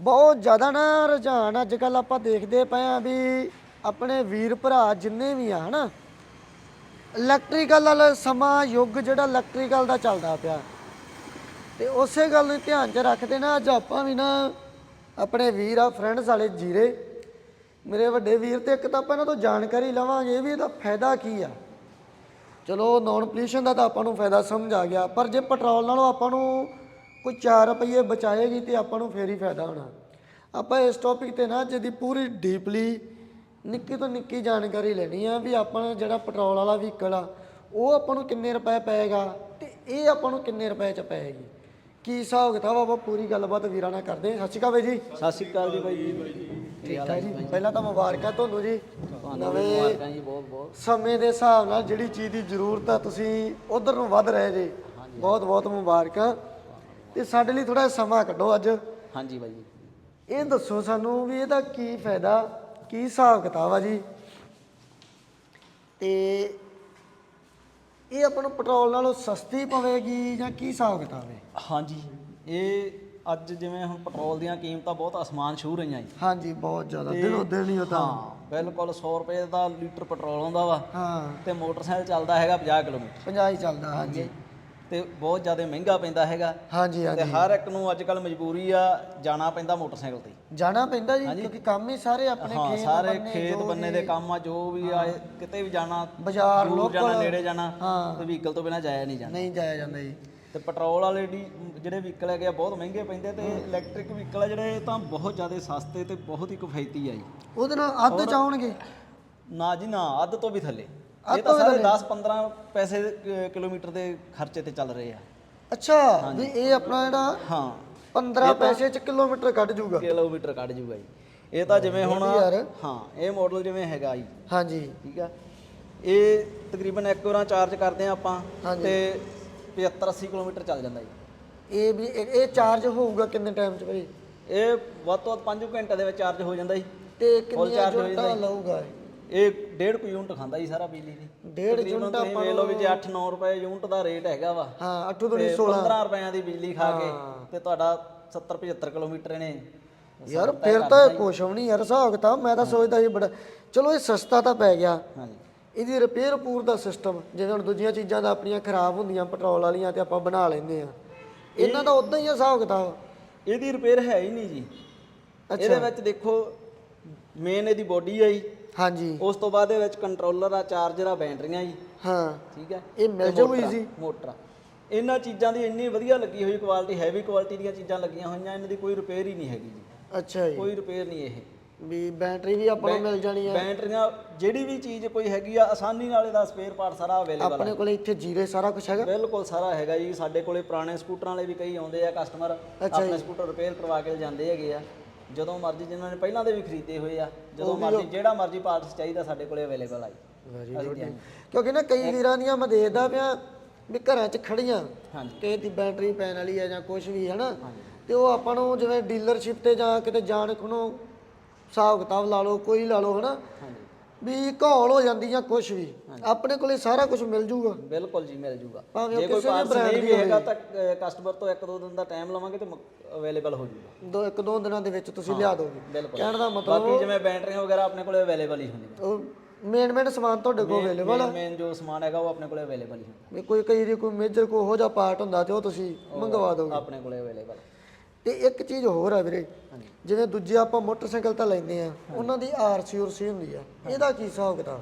ਬਹੁਤ ਜ਼ਿਆਦਾ ਨਾ ਰੁਝਾਨ ਅੱਜ ਕੱਲ ਆਪਾਂ ਦੇਖਦੇ ਪਏ ਆ ਵੀ ਆਪਣੇ ਵੀਰ ਭਰਾ ਜਿੰਨੇ ਵੀ ਆ, ਹਨਾ? ਇਲੈਕਟ੍ਰੀਕਲ ਵਾਲਾ ਸਮਾਂ ਯੁੱਗ ਜਿਹੜਾ ਇਲੈਕਟ੍ਰੀਕਲ ਦਾ ਚੱਲਦਾ ਪਿਆ। ਤੇ ਉਸੇ ਗੱਲ ਨੂੰ ਧਿਆਨ 'ਚ ਰੱਖਦੇ ਨਾ, ਅੱਜ ਆਪਾਂ ਵੀ ਨਾ ਆਪਣੇ ਵੀਰ ਆ ਫਰੈਂਡਸ ਵਾਲੇ ਜੀਰੇ। ਮੇਰੇ ਵੱਡੇ ਵੀਰ ਤੇ ਇੱਕ ਤਾਂ ਆਪਾਂ ਇਹਨਾਂ ਤੋਂ ਜਾਣਕਾਰੀ ਲਵਾਂਗੇ ਵੀ ਇਹਦਾ ਫਾਇਦਾ ਕੀ ਆ। ਚਲੋ ਨੌਨ ਪੋਲਿਊਸ਼ਨ ਦਾ ਤਾਂ ਆਪਾਂ ਨੂੰ ਫਾਇਦਾ ਸਮਝ ਆ ਗਿਆ, ਪਰ ਜੇ ਪੈਟਰੋਲ ਨਾਲੋਂ ਆਪਾਂ ਨੂੰ ਕੋਈ 4 ਰੁਪਏ ਬਚਾਏਗੀ ਤੇ ਆਪਾਂ ਨੂੰ ਫੇਰ ਹੀ ਫਾਇਦਾ ਹੋਣਾ। ਆਪਾਂ ਇਸ ਟੌਪਿਕ ਤੇ ਨਾ ਜਿਹਦੀ ਪੂਰੀ ਡੀਪਲੀ ਨਿੱਕੀ ਤੋਂ ਨਿੱਕੀ ਜਾਣਕਾਰੀ ਲੈਣੀ ਆ ਵੀ ਆਪਾਂ ਜਿਹੜਾ ਪੈਟਰੋਲ ਵਾਲਾ ਵਹੀਕਲ ਆ ਉਹ ਆਪਾਂ ਨੂੰ ਕਿੰਨੇ ਰੁਪਏ ਪਏਗਾ ਤੇ ਇਹ ਆਪਾਂ ਨੂੰ ਕਿੰਨੇ ਰੁਪਏ ਚ ਪਏਗੀ। ਕੀ ਹਿਸਾਬ ਕਿਤਾਬ ਆ ਆਪਾਂ ਪੂਰੀ ਗੱਲਬਾਤ ਵੀਰਾਂ ਨਾਲ ਕਰਦੇ ਹਾਂ ਸਤਿ ਸ਼੍ਰੀ ਅਕਾਲ ਬਾਈ ਜੀ। ਸਤਿ ਸ਼੍ਰੀ ਅਕਾਲ ਜੀ ਬਾਈ ਜੀ। ਠੀਕ ਠਾਕ ਜੀ। ਪਹਿਲਾਂ ਤਾਂ ਮੁਬਾਰਕਾਂ ਤੁਹਾਨੂੰ ਜੀ। ਨਵੇਂ ਮੁਬਾਰਕਾਂ ਜੀ ਬਹੁਤ ਬਹੁਤ। ਸਮੇਂ ਦੇ ਹਿਸਾਬ ਨਾਲ ਜਿਹੜੀ ਚੀਜ਼ ਦੀ ਜ਼ਰੂਰਤ ਆ ਤੁਸੀਂ ਉਧਰ ਨੂੰ ਵੱਧ ਰਹੇ ਜੇ। ਬਹੁਤ ਬਹੁਤ ਮੁਬਾਰਕਾਂ। ਤੇ ਸਾਡੇ ਲਈ ਥੋੜਾ ਸਮਾਂ ਕੱਢੋ ਅੱਜ। ਹਾਂਜੀ ਬਾਈ ਜੀ। ਇਹ ਦੱਸੋ ਸਾਨੂੰ ਵੀ ਇਹਦਾ ਕੀ ਫਾਇਦਾ ਕੀ ਹਿਸਾਬ ਕਿਤਾਬ ਆ ਜੀ? ਤੇ ਇਹ ਆਪਾਂ ਨੂੰ ਪੈਟਰੋਲ ਨਾਲੋਂ ਸਸਤੀ ਪਵੇਗੀ ਜਾਂ ਕੀ ਹਿਸਾਬ ਕਿਤਾਬ ਹੈ? ਹਾਂਜੀ ਇਹ ਅੱਜ ਜਿਵੇਂ ਹੁਣ ਪੈਟਰੋਲ ਦੀਆਂ ਕੀਮਤਾਂ ਬਹੁਤ ਅਸਮਾਨ ਛੂ ਰਹੀਆਂ ਜੀ। ਹਾਂਜੀ ਬਹੁਤ ਜ਼ਿਆਦਾ। ਦਿਨੋ ਦਿਨ ਹੀ ਉਹ ਤਾਂ। ਹਾਂ ਬਿਲਕੁਲ 100 ਰੁਪਏ ਦਾ ਲੀਟਰ ਪੈਟਰੋਲ ਆਉਂਦਾ ਵਾ ਹਾਂ। ਤੇ ਮੋਟਰਸਾਈਕਲ ਚੱਲਦਾ ਹੈਗਾ 50 ਕਿਲੋਮੀਟਰ। 50 ਹੀ ਚੱਲਦਾ ਹਾਂਜੀ। ਤੇ ਬਹੁਤ ਜ਼ਿਆਦਾ ਮਹਿੰਗਾ ਪੈਂਦਾ ਹੈਗਾ। ਹਾਂਜੀ ਤੇ ਹਾਂਜੀ। ਹਰ ਇੱਕ ਨੂੰ ਅੱਜ ਕੱਲ ਮਜਬੂਰੀ ਆ ਜਾਣਾ ਪੈਂਦਾ ਮੋਟਰਸਾਈਕਲ ਤੇ। ਜਾਣਾ ਪੈਂਦਾ ਜੀ ਕਿਉਂਕਿ ਕੰਮ ਹੀ ਸਾਰੇ ਆਪਣੇ ਹਾਂ ਖੇਤ ਸਾਰੇ ਬੰਨੇ, ਖੇਤ ਜੋ ਬੰਨੇ ਦੇ ਕੰਮ ਆ ਜੋ ਵੀ ਆ ਕਿਤੇ ਵੀ ਜਾਣਾ ਬਾਜ਼ਾਰ ਦੂਰ ਜਾਣਾ ਨੇੜੇ ਜਾਣਾ ਹਾਂ। ਤੇ ਵਹੀਕਲ ਤੋਂ ਬਿਨਾ ਜਾਇਆ ਨਹੀਂ ਜਾਂਦਾ। ਨਹੀਂ ਜਾਇਆ ਜਾਂਦਾ ਜੀ। ਤੇ ਪੈਟਰੋਲ ਵਾਲੇ ਡੀ ਜਿਹੜੇ ਵਹੀਕਲ ਹੈਗੇ ਆ ਬਹੁਤ ਮਹਿੰਗੇ ਪੈਂਦੇ ਤੇ ਇਲੈਕਟ੍ਰਿਕ ਵਹੀਕਲ ਆ ਜਿਹੜੇ ਇਹ ਤਾਂ ਬਹੁਤ ਜ਼ਿਆਦਾ ਸਸਤੇ ਤੇ ਬਹੁਤ ਹੀ ਕਿਫਾਇਤੀ ਆ ਜੀ। ਉਹਦੇ ਨਾਲ ਅੱਧ ਚਾਉਣਗੇ ਨਾ ਜੀ ਨਾ ਅੱਧ ਤੋਂ ਵੀ ਥੱਲੇ। ਇਹ ਤਾਂ ਸਾਰੇ ਥੱਲੇ? 10 15 ਪੈਸੇ ਕਿਲੋਮੀਟਰ ਦੇ ਖਰਚੇ ਤੇ ਚੱਲ ਰਹੇ ਆ। ਅੱਛਾ ਵੀ ਇਹ ਆਪਣਾ ਜਿਹੜਾ ਹਾਂ। 15 ਪੈਸੇ ਚ ਕਿਲੋਮੀਟਰ ਕੱਢ ਜੂਗਾ। ਕਿਲੋਮੀਟਰ ਕੱਢ ਜੂਗਾ ਜੀ। ਇਹ ਤਾਂ ਜਿਵੇਂ ਹੁਣ ਯਾਰ। ਹਾਂ ਇਹ ਮਾਡਲ ਜਿਵੇਂ ਹੈਗਾ ਜੀ। ਹਾਂਜੀ। ਠੀਕ ਆ। ਇਹ ਤਕਰੀਬਨ ਇੱਕ ਵਾਰਾਂ ਚਾਰਜ ਕਰਦੇ ਆ ਆਪਾਂ ਹਾਂਜੀ। ਤੇ 75 80 ਕਿਲੋਮੀਟਰ ਚੱਲ ਜਾਂਦਾ ਜੀ। ਇਹ ਵੀ ਇਹ ਇਹ ਚਾਰਜ ਹੋਊਗਾ ਕਿੰਨੇ ਟਾਈਮ ਚ ਭਾਈ ਇਹ ਵੱਧ ਤੋਂ ਵੱਧ 5 ਘੰਟੇ ਦੇ ਵਿੱਚ ਚਾਰਜ ਹੋ ਜਾਂਦਾ ਜੀ। ਤੇ Full ਕਿੰਨੀਆਂ charge ਹੋ ਜਾਂਦਾ ਜੀ। ਲਊਗਾ ਇਹ? ਇਹ 1.5 ਯੂਨਿਟ ਖਾਂਦਾ ਜੀ ਸਾਰਾ ਬਿਜਲੀ ਦੀ। ਡੇਢ ਤਕਰੀਬਨ ਯੂਨਿਟ ਤੁਸੀਂ ਆਪਾਂ ਵੇਖ ਲਓ ਵੀ ਜੇ 8-9 ਰੁਪਏ ਯੂਨਿਟ ਦਾ ਰੇਟ ਹੈਗਾ ਵਾ। ਹਾਂ 8 ਤੋਂ ਤੇ 16 15 ਰੁਪਈਆਂ ਦੀ ਬਿਜਲੀ ਖਾ ਕੇ। ਤੇ ਤੁਹਾਡਾ 70-75 ਕਿਲੋਮੀਟਰ ਇਹਨੇ ਯਾਰ ਫਿਰ ਤਾਂ ਕੁਛ ਵੀ ਨਹੀਂ ਯਾਰ ਹਿਸਾਬ ਕਿਤਾਬ ਮੈਂ ਤਾਂ ਸੋਚਦਾ ਸੀ ਬੜਾ ਚਲੋ ਇਹ ਸਸਤਾ ਤਾਂ ਪੈ ਗਿਆ। ਹਾਂਜੀ। ਇਹਦੀ ਰਿਪੇਅਰ ਪੂਰ ਦਾ ਸਿਸਟਮ ਜਿਵੇਂ ਹੁਣ ਦੂਜੀਆਂ ਚੀਜ਼ਾਂ ਦਾ ਆਪਣੀਆਂ ਖਰਾਬ ਹੁੰਦੀਆਂ ਪੈਟਰੋਲ ਵਾਲੀਆਂ ਤੇ ਆਪਾਂ ਬਣਾ ਲੈਂਦੇ ਆ ਇਹਨਾਂ ਦਾ ਉਦਾਂ ਹੀ ਆ ਹਿਸਾਬ ਕਿਤਾਬ। ਇਹਦੀ ਰਿਪੇਅਰ ਹੈ ਹੀ ਨਹੀਂ ਜੀ। ਇਹਦੇ ਵਿੱਚ ਦੇਖੋ ਮੇਨ ਇਹਦੀ ਬੋਡੀ ਹੈ ਜੀ। ਹਾਂਜੀ। ਉਸ ਤੋਂ ਬਾਅਦ ਇਹਦੇ ਵਿੱਚ ਕੰਟਰੋਲਰ ਆ ਚਾਰਜਰ ਆ ਬੈਟਰੀਆਂ ਜੀ। ਹਾਂ। ਠੀਕ ਹੈ ਇਹ ਮਿਲ ਜਾਊ easy? ਮੋਟਰ। ਇਹਨਾਂ ਚੀਜ਼ਾਂ ਦੀ ਇੰਨੀ ਵਧੀਆ ਲੱਗੀ ਹੋਈ ਕੁਆਲਿਟੀ ਹੈਵੀ ਕੁਆਲਿਟੀ ਦੀਆਂ ਚੀਜ਼ਾਂ ਲੱਗੀਆਂ ਹੋਈਆਂ ਇਹਨਾਂ ਦੀ ਕੋਈ ਰਿਪੇਅਰ ਹੀ ਨਹੀਂ ਹੈਗੀ ਜੀ। ਅੱਛਾ ਜੀ। ਕੋਈ ਰਿਪੇਅਰ ਨਹੀਂ ਇਹ। ਵੀ ਬੈਟਰੀ ਵੀ ਆਪਾਂ ਨੂੰ ਮਿਲ ਜਾਣੀ ਆ। ਬੈਟਰੀਆਂ ਜਿਹੜੀ ਵੀ ਚੀਜ਼ ਕੋਈ ਹੈਗੀ ਆ ਆਸਾਨੀ ਨਾਲ ਇਹਦਾ ਸਪੇਅਰ ਪਾਰਟ ਸਾਰਾ ਅਵੇਲੇਬਲ ਆਪਣੇ ਕੋਲੇ ਇੱਥੇ ਜੀਰੇ ਸਾਰਾ ਕੁਝ ਹੈਗਾ? ਬਿਲਕੁਲ ਸਾਰਾ ਹੈਗਾ ਜੀ। ਸਾਡੇ ਕੋਲੇ ਪੁਰਾਣੇ ਸਕੂਟਰਾਂ ਵਾਲੇ ਵੀ ਕਈ ਆਉਂਦੇ ਆ ਕਸਟਮਰ ਆਪਣੇ ਸਕੂਟਰ ਰਿਪੇਅਰ ਕਰਵਾ ਕੇ ਜਾਂਦੇ ਹੈਗੇ ਆ। ਜਦੋਂ ਮਰਜ਼ੀ ਜਿਨ੍ਹਾਂ ਨੇ ਪਹਿਲਾਂ ਦੇ ਵੀ ਖਰੀਦੇ ਹੋਏ ਆ ਜਦੋਂ ਮਰਜ਼ੀ ਜਿਹੜਾ ਮਰਜ਼ੀ ਪਾਰਟਸ ਚਾਹੀਦਾ ਸਾਡੇ ਕੋਲੇ ਅਵੇਲੇਬਲ ਆ ਜੀ। Very good. ਕਿਉਂਕਿ ਨਾ ਕਈ ਵੀਰਾਂ ਦੀਆਂ ਮੈਂ ਦੇਖਦਾ ਪਿਆ ਵੀ ਘਰਾਂ 'ਚ ਖੜੀਆਂ ਕਿਸੇ ਦੀ ਬੈਟਰੀ ਪੈਣ ਵਾਲੀ ਹੈ ਜਾਂ ਕੁਝ ਵੀ ਹੈ ਨਾ ਤੇ ਉਹ ਆਪਾਂ ਨੂੰ ਜਿਵੇਂ ਡੀਲਰਸ਼ਿਪ ਤੇ ਜਾਂ ਕਿਤੇ ਜਾਣ ਕੋਲੋਂ ਹਿਸਾਬ ਕਿਤਾਬ ਲਾ ਲਓ ਕੋਈ ਲਾ ਲਓ ਹਨਾ? ਵੀ ਘੋਲ ਹੋ ਜਾਂਦੀ ਜਾਂ ਕੁਝ ਵੀ ਆਪਣੇ ਕੋਲੇ ਸਾਰਾ ਕੁਝ ਮਿਲ ਜੂਗਾ। ਬਿਲਕੁਲ ਜੀ ਮਿਲ ਜੂਗਾ। ਭਾਵੇਂ ਉਹ ਜੇ ਕੋਈ ਕਿਸੇ ਵੀ ਪਾਰਟਸ brand ਨਹੀਂ ਦੀ ਵੀ ਹੈਗਾ ਤਾਂ ਕਸਟਮਰ ਤੋਂ ਇੱਕ ਦੋ ਦਿਨ ਦਾ ਟਾਈਮ ਲਵਾਂਗੇ ਤੇ ਅਵੇਲੇਬਲ ਹੋ ਜੂਗਾ। ਦੋ ਇੱਕ ਦੋ ਦਿਨਾਂ ਦੇ ਵਿੱਚ ਤੁਸੀਂ ਲਿਆ ਦੋਗੇ ਬਿਲਕੁਲ। ਕਹਿਣ ਦਾ ਮਤਲਬ ਬਾਕੀ ਜਿਵੇਂ ਬੈਟਰੀਆਂ ਵਗੈਰਾ ਆਪਣੇ ਕੋਲੇ ਅਵੇਲੇਬਲ ਹੀ ਹੁੰਦੀਆਂ। ਮੇਨ ਮੇਨ ਸਮਾਨ ਤੁਹਾਡੇ ਕੋਲ ਅਵੇਲੇਬਲ ਆ। ਮੇਨ ਜੋ ਸਮਾਨ ਹੈਗਾ ਉਹ ਆਪਣੇ ਕੋਲੇ ਅਵੇਲੇਬਲ ਹੀ ਹੁੰਦਾ। ਵੀ ਕੋਈ ਕਈ ਦੀ ਕੋਈ ਮੇਜਰ ਕੋਈ ਹੋ ਜਾ ਪਾਰਟ ਹੁੰਦਾ ਤੇ ਉਹ ਤੁਸੀਂ ਮੰਗਵਾ ਦੋਗੇ ਆਪਣੇ ਕੋਲੇ ਅਵੇਲੇਬਲ ਤੇ ਇੱਕ ਚੀਜ਼ ਹੋਰ ਆ ਵੀਰੇ ਜਿਵੇਂ ਦੂਜੇ ਆਪਾਂ ਮੋਟਰਸਾਈਕਲ ਤਾਂ ਲੈਂਦੇ ਆ ਉਹਨਾਂ ਦੀ ਆਰਸੀ ਉਰਸੀ ਹੁੰਦੀ ਆ ਇਹਦਾ ਕੀ ਹਿਸਾਬ ਕਿਤਾਬ?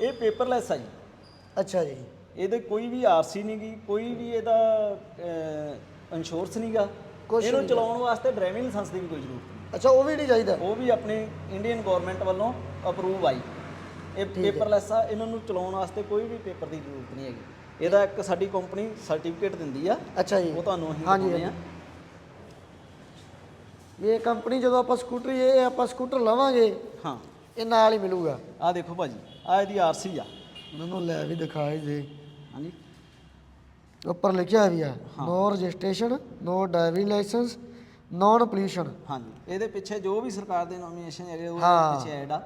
ਇਹ ਪੇਪਰਲੈਸ ਆ ਜੀ। ਅੱਛਾ ਜੀ। ਇਹਦੇ ਕੋਈ ਵੀ ਆਰਸੀ ਨਹੀਂਗੀ ਕੋਈ ਵੀ ਇਹਦਾ ਇੰਸ਼ੋਰੈਂਸ ਨਹੀਂਗਾ ਇਹਨੂੰ ਚਲਾਉਣ ਵਾਸਤੇ ਡਰਾਈਵਿੰਗ ਲਾਇਸੈਂਸ ਦੀ ਵੀ ਕੋਈ ਜ਼ਰੂਰਤ ਨਹੀਂ। ਅੱਛਾ ਉਹ ਵੀ ਨਹੀਂ ਚਾਹੀਦਾ? ਉਹ ਵੀ ਆਪਣੀ ਇੰਡੀਅਨ ਗਵਰਨਮੈਂਟ ਵੱਲੋਂ ਅਪਰੂਵ ਆਈ। ਇਹ ਪੇਪਰਲੈਸ ਆ ਇਹਨਾਂ ਨੂੰ ਚਲਾਉਣ ਵਾਸਤੇ ਕੋਈ ਵੀ ਪੇਪਰ ਦੀ ਜ਼ਰੂਰਤ ਨਹੀਂ ਹੈਗੀ। ਇਹਦਾ ਇੱਕ ਸਾਡੀ ਕੰਪਨੀ ਸਰਟੀਫਿਕੇਟ ਦਿੰਦੀ ਆ। ਅੱਛਾ ਜੀ। ਉਹ ਤੁਹਾਨੂੰ ਅਸੀਂ ਦਿੰਦੇ ਆ ਵੀ ਇਹ ਕੰਪਨੀ ਜਦੋਂ ਆਪਾਂ ਸਕੂਟਰ ਇਹ ਆਪਾਂ ਸਕੂਟਰ ਲਵਾਂਗੇ ਹਾਂ। ਇਹ ਨਾਲ ਹੀ ਮਿਲੂਗਾ। ਆ ਦੇਖੋ ਭਾਜੀ ਆ ਇਹਦੀ ਆਰਸੀ ਆ। ਮੈਨੂੰ ਲੈ ਵੀ ਦਿਖਾਈ ਦੇ ਹਾਂਜੀ। ਉੱਪਰ ਲਿਖਿਆ ਵੀ ਆ no registration no driving licence non pollution ਹਾਂਜੀ। ਇਹਦੇ ਪਿੱਛੇ ਜੋ ਵੀ ਸਰਕਾਰ ਦੇ ਨੋਮੀਨੇਸ਼ਨ ਹੈਗੇ ਉਹ ਹਾਂ। ਪਿੱਛੇ ਐਡ ਆ।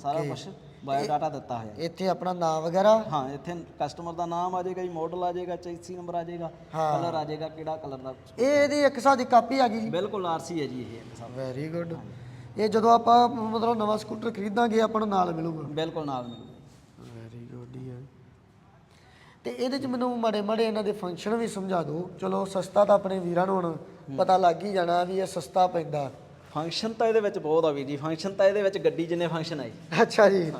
ਸਾਰਾ ਕੁਝ ਬਾਇਓ ਡਾਟਾ ਦਿੱਤਾ ਹੋਇਆ। ਇੱਥੇ ਆਪਣਾ ਨਾਮ ਵਗੈਰਾ? ਹਾਂ ਇੱਥੇ ਕਸਟਮਰ ਦਾ ਨਾਮ ਆ ਜਾਏਗਾ ਜੀ ਮਾਡਲ ਆ ਜਾਏਗਾ ਚੈਸੀ ਨੰਬਰ ਆ ਜਾਏਗਾ ਕਲਰ ਆ ਜਾਏਗਾ ਕਿਹੜਾ ਕਲਰ ਦਾ। ਇਹ ਇਹਦੀ ਇੱਕ ਦੀ ਕਾਪੀ ਆ ਗਈ ਜੀ। ਬਿਲਕੁਲ ਆਰਸੀ ਹੈ ਜੀ ਇਹ ਵੈਰੀ ਗੁੱਡ ਇਹ ਜਦੋਂ ਆਪਾਂ ਮਤਲਬ ਨਵਾਂ ਸਕੂਟਰ ਖਰੀਦਾਂਗੇ ਆਪਾਂ ਨੂੰ ਨਾਲ ਮਿਲੂਗਾ। ਬਿਲਕੁਲ ਨਾਲ ਮਿਲੂਗਾ। ਵੈਰੀ ਗੁੱਡ ਯਾਰ ਤੇ ਇਹਦੇ ਚ ਮੈਨੂੰ ਮਾੜੇ ਮਾੜੇ ਇਹਨਾਂ ਦੇ ਫੰਕਸ਼ਨ ਵੀ ਸਮਝਾ ਦਿਓ। ਚਲੋ ਸਸਤਾ ਤਾਂ ਆਪਣੇ ਵੀਰਾਂ ਨੂੰ ਹੁਣ ਪਤਾ ਲੱਗ ਹੀ ਜਾਣਾ ਵੀ ਇਹ ਸਸਤਾ ਪੈਂਦਾ। ਫੰਕਸ਼ਨ ਤਾਂ ਇਹਦੇ ਵਿੱਚ ਬਹੁਤ ਆ ਵੀ ਜੀ ਫੰਕਸ਼ਨ ਤਾਂ ਇਹਦੇ ਵਿੱਚ ਗੱਡੀ ਜਿੰਨੇ ਫੰਕਸ਼ਨ ਆ ਜੀ। ਅੱਛਾ ਜੀ।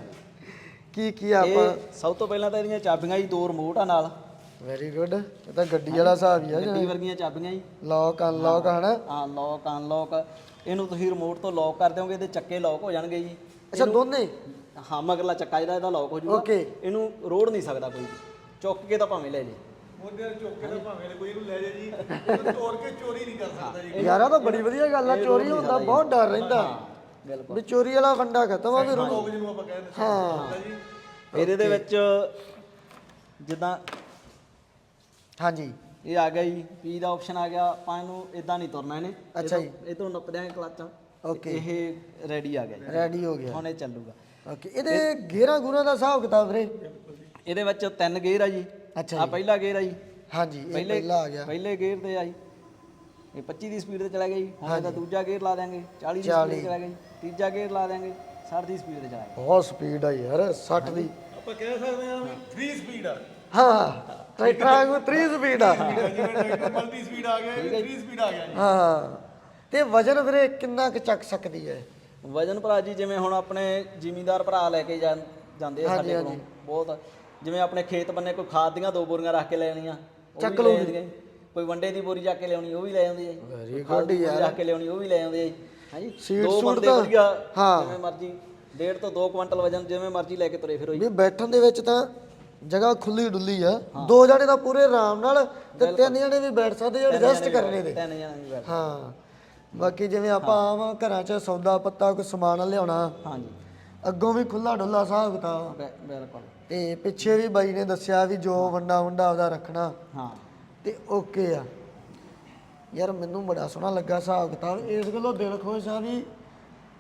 ਕੀ ਕੀ ਆ ਆਪਾਂ? ਇਹ ਸਭ ਤੋਂ ਪਹਿਲਾਂ ਤਾਂ ਇਹਦੀਆਂ ਚਾਬੀਆਂ ਜੀ ਦੋ ਰਿਮੋਟ ਆ ਨਾਲ। ਵੈਰੀ ਗੁੱਡ ਇਹ ਤਾਂ ਗੱਡੀ ਵਾਲਾ ਹਿਸਾਬ ਹੀ ਆ ਗੱਡੀ ਵਰਗੀਆਂ ਚਾਬੀਆਂ ਜੀ। ਲੌਕ ਅਨਲੌਕ ਹਨਾ? ਹਾਂ ਲੌਕ ਅਨਲੌਕ ਇਹਨੂੰ ਤੁਸੀਂ ਰਿਮੋਟ ਤੋਂ ਲੌਕ ਕਰ ਦਿਓਗੇ ਇਹਦੇ ਚੱਕੇ ਲੌਕ ਹੋ ਜਾਣਗੇ ਜੀ। ਅੱਛਾ ਦੋਨੇ? ਹਾਂ ਮਗਰਲਾ ਚੱਕਾ ਜਿਹੜਾ ਇਹਦਾ ਲੌਕ ਹੋ ਜਾਊਗਾ. ਇਹਨੂੰ ਰੋੜ ਨਹੀਂ ਸਕਦਾ ਕੋਈ ਚੁੱਕ ਕੇ ਤਾਂ ਭਾਵੇਂ ਲੈ ਜੇ ਉਹਦੇ ਚੋਕੇ ਦਾ ਭਾਵੇਂ ਕੋਈ ਇਹਨੂੰ ਲੈ ਜੇ ਜੀ ਉਹਨੂੰ ਤੋੜ ਕੇ ਚੋਰੀ ਨਹੀਂ ਕਰ ਸਕਦਾ ਜੀ। ਯਾਰ ਆ ਤਾਂ ਬੜੀ ਵਧੀਆ ਗੱਲ ਆ ਚੋਰੀ ਹੋਣ ਦਾ ਬਹੁਤ ਡਰ ਰਹਿੰਦਾ। ਬਿਲਕੁਲ। ਵੀ ਚੋਰੀ ਵਾਲਾ ਫੰਡਾ ਖਤਮ ਆ ਲੋਕ ਜਿਹਨੂੰ ਆਪਾਂ ਕਹਿੰਦੇ ਹਾਂ। ਜੀ। ਫਿਰ ਇਹਦੇ ਵਿੱਚ ਜਿੱਦਾਂ ਹਾਂਜੀ। ਇਹ ਆ ਗਿਆ ਜੀ ਪੀ ਦਾ ਆਪਸ਼ਨ ਆ ਗਿਆ ਆਪਾਂ ਇਹਨੂੰ ਇਦਾਂ ਨਹੀਂ ਤੁਰਨਾ ਇਹਨੇ। ਅੱਛਾ ਇਹ ਤੋਂ- ਇਹ ਤੋਂ ਨੱਪ ਦਿਆਂਗੇ ਕਲੱਚ। Okay. ਇਹ ਰੈਡੀ ਆ ਗਿਆ ਜੀ। ਰੈਡੀ ਹੋ ਗਿਆ। ਹੁਣ ਇਹ ਚੱਲੂਗਾ। ਓਕੇ। ਇਹਦੇ ਗੇਰਾਂ ਗੁਰਾਂ ਦਾ ਹਿਸਾਬ ਕਿਤਾਬ ਵੀਰੇ? ਇਹਦੇ ਵਿੱਚ ਤਿੰਨ ਗੇਅਰ ਆ ਜੀ। ਅੱਛਾ ਆ ਪਹਿਲਾ ਗੇਅਰ ਆ ਜੀ। ਹਾਂਜੀ ਇਹ ਪਹਿਲਾ ਆ ਗਿਆ। ਪਹਿਲੇ ਗੇਅਰ ਤੇ ਆ ਜੀ। ਇਹ 25 ਦੀ ਸਪੀਡ ਤੇ ਚਲਾ ਗਿਆ ਜੀ। ਹੁਣ ਇਹਦਾ ਦੂਜਾ ਗੇਅਰ ਲਾ ਦਿਆਂਗੇ। 40 ਦੀ ਸਪੀਡ ਤੇ ਚਲਾ। ਗਿਆ ਜੀ। ਤੀਜਾ ਗੇਅਰ ਲਾ ਦਿਆਂਗੇ। 60 ਦੀ ਸਪੀਡ ਤੇ ਚਲਾ ਗਿਆ। ਬਹੁਤ ਸਪੀਡ ਆ ਯਾਰ 60 ਦੀ। ਆਪਾਂ ਕਹਿ ਸਕਦੇ ਹਾਂ ਵੀ 3 ਸਪੀਡ ਆ। ਹਾਂ ਟਰੈਕਟਰ ਵਾਂਗੂ 3 ਸਪੀਡ ਆ। ਮਲਟੀ ਸਪੀਡ ਆ ਗਿਆ ਇਹ 3 ਸਪੀਡ ਆ ਗਿਆ ਜੀ। ਹਾਂ। ਤੇ ਵਜਨ ਵੀਰੇ ਕਿੰਨਾ ਕੁ ਚੱਕ ਸਕਦੀ ਹੈ? ਵਜਨ ਭਰਾ ਜੀ ਜਿਵੇਂ ਹੁਣ ਆਪਣੇ ਜ਼ਿਮੀਂਦਾਰ ਭਰਾ ਲੈ ਕੇ ਜਾਂਦੇ ਆ ਸਾਡੇ ਕੋਲੋਂ। ਬਹੁਤ ਜਿਵੇਂ ਆਪਣੇ ਖੇਤ ਬੰਨੇ ਕੋਈ ਖਾਦ ਦੀਆਂ ਦੋ ਬੋਰੀਆਂ ਰੱਖ ਕੇ ਲੈ ਆਉਣੀਆਂ ਉਹ ਚੱਕ ਵੀ ਲੈ ਆਉਂਦੀਆਂ ਜੀ। ਕੋਈ ਵੰਡੇ ਦੀ ਬੋਰੀ ਚੱਕ ਕੇ ਲਿਆਉਣੀ ਉਹ ਵੀ ਲੈ ਆਉਂਦੀ ਹੈ ਜੀ Very ਖਾਦ ਦੀ ਬੋਰੀ ਰੱਖ ਕੇ ਲਿਆਉਣੀ ਉਹ ਵੀ ਲੈ ਆਉਂਦੇ ਆ। ਜੀ? ਹਾਂਜੀ Seed ਦੋ ਸੂਟ ਬੰਦੇ ਤਾਂ- ਵਧੀਆ ਹਾਂ। ਜਿਵੇਂ ਮਰਜ਼ੀ ਡੇਢ ਤੋਂ 2 ਕੁਇੰਟਲ ਵਜਨ ਜਿਵੇਂ ਮਰਜ਼ੀ ਲੈ ਕੇ ਤੁਰੇ ਫਿਰੋ ਜੀ। ਵੀ ਬੈਠਣ ਦੇ ਵਿੱਚ ਤਾਂ ਜਗ੍ਹਾ ਖੁੱਲੀ ਡੁੱਲੀ ਆ। ਦੋ ਜਣੇ ਤਾਂ ਪੂਰੇ ਆਰਾਮ ਨਾਲ ਤੇ ਤਿੰਨ ਜਣੇ ਵੀ ਬੈਠ ਸਕਦੇ ਐਡਜਸਟ ਕਰਨੇ ਦੇ ਤਿੰਨ ਜਣਾ ਵੀ ਬੈਠ ਹਾਂ। ਬਾਕੀ ਜਿਵੇਂ ਆਪਾਂ ਆਮ ਘਰਾਂ 'ਚ ਸੌਦਾ ਪੱਤਾ ਕੋਈ ਸਮਾਨ ਲਿਆਉਣਾ। ਹਾਂਜੀ। ਅੱਗੋਂ ਵੀ ਖੁੱਲਾ ਡੁੱਲਾ ਹਿਸਾਬ ਕਿਤਾਬ। ਬਿ- ਬਿਲਕੁਲ। ਤੇ ਪਿੱਛੇ ਵੀ ਬਾਈ ਨੇ ਦੱਸਿਆ ਵੀ ਜੋ ਵੰਡਾ ਵੰਡਾ ਉਹਦਾ ਰੱਖਣਾ। ਹਾਂ। ਤੇ ਓਕੇ ਆ। ਯਾਰ ਮੈਨੂੰ ਬੜਾ ਸੋਹਣਾ ਲੱਗਾ ਹਿਸਾਬ ਕਿਤਾਬ। ਇਸ ਗੱਲੋਂ ਦਿਲ ਖੁਸ਼ ਆ ਵੀ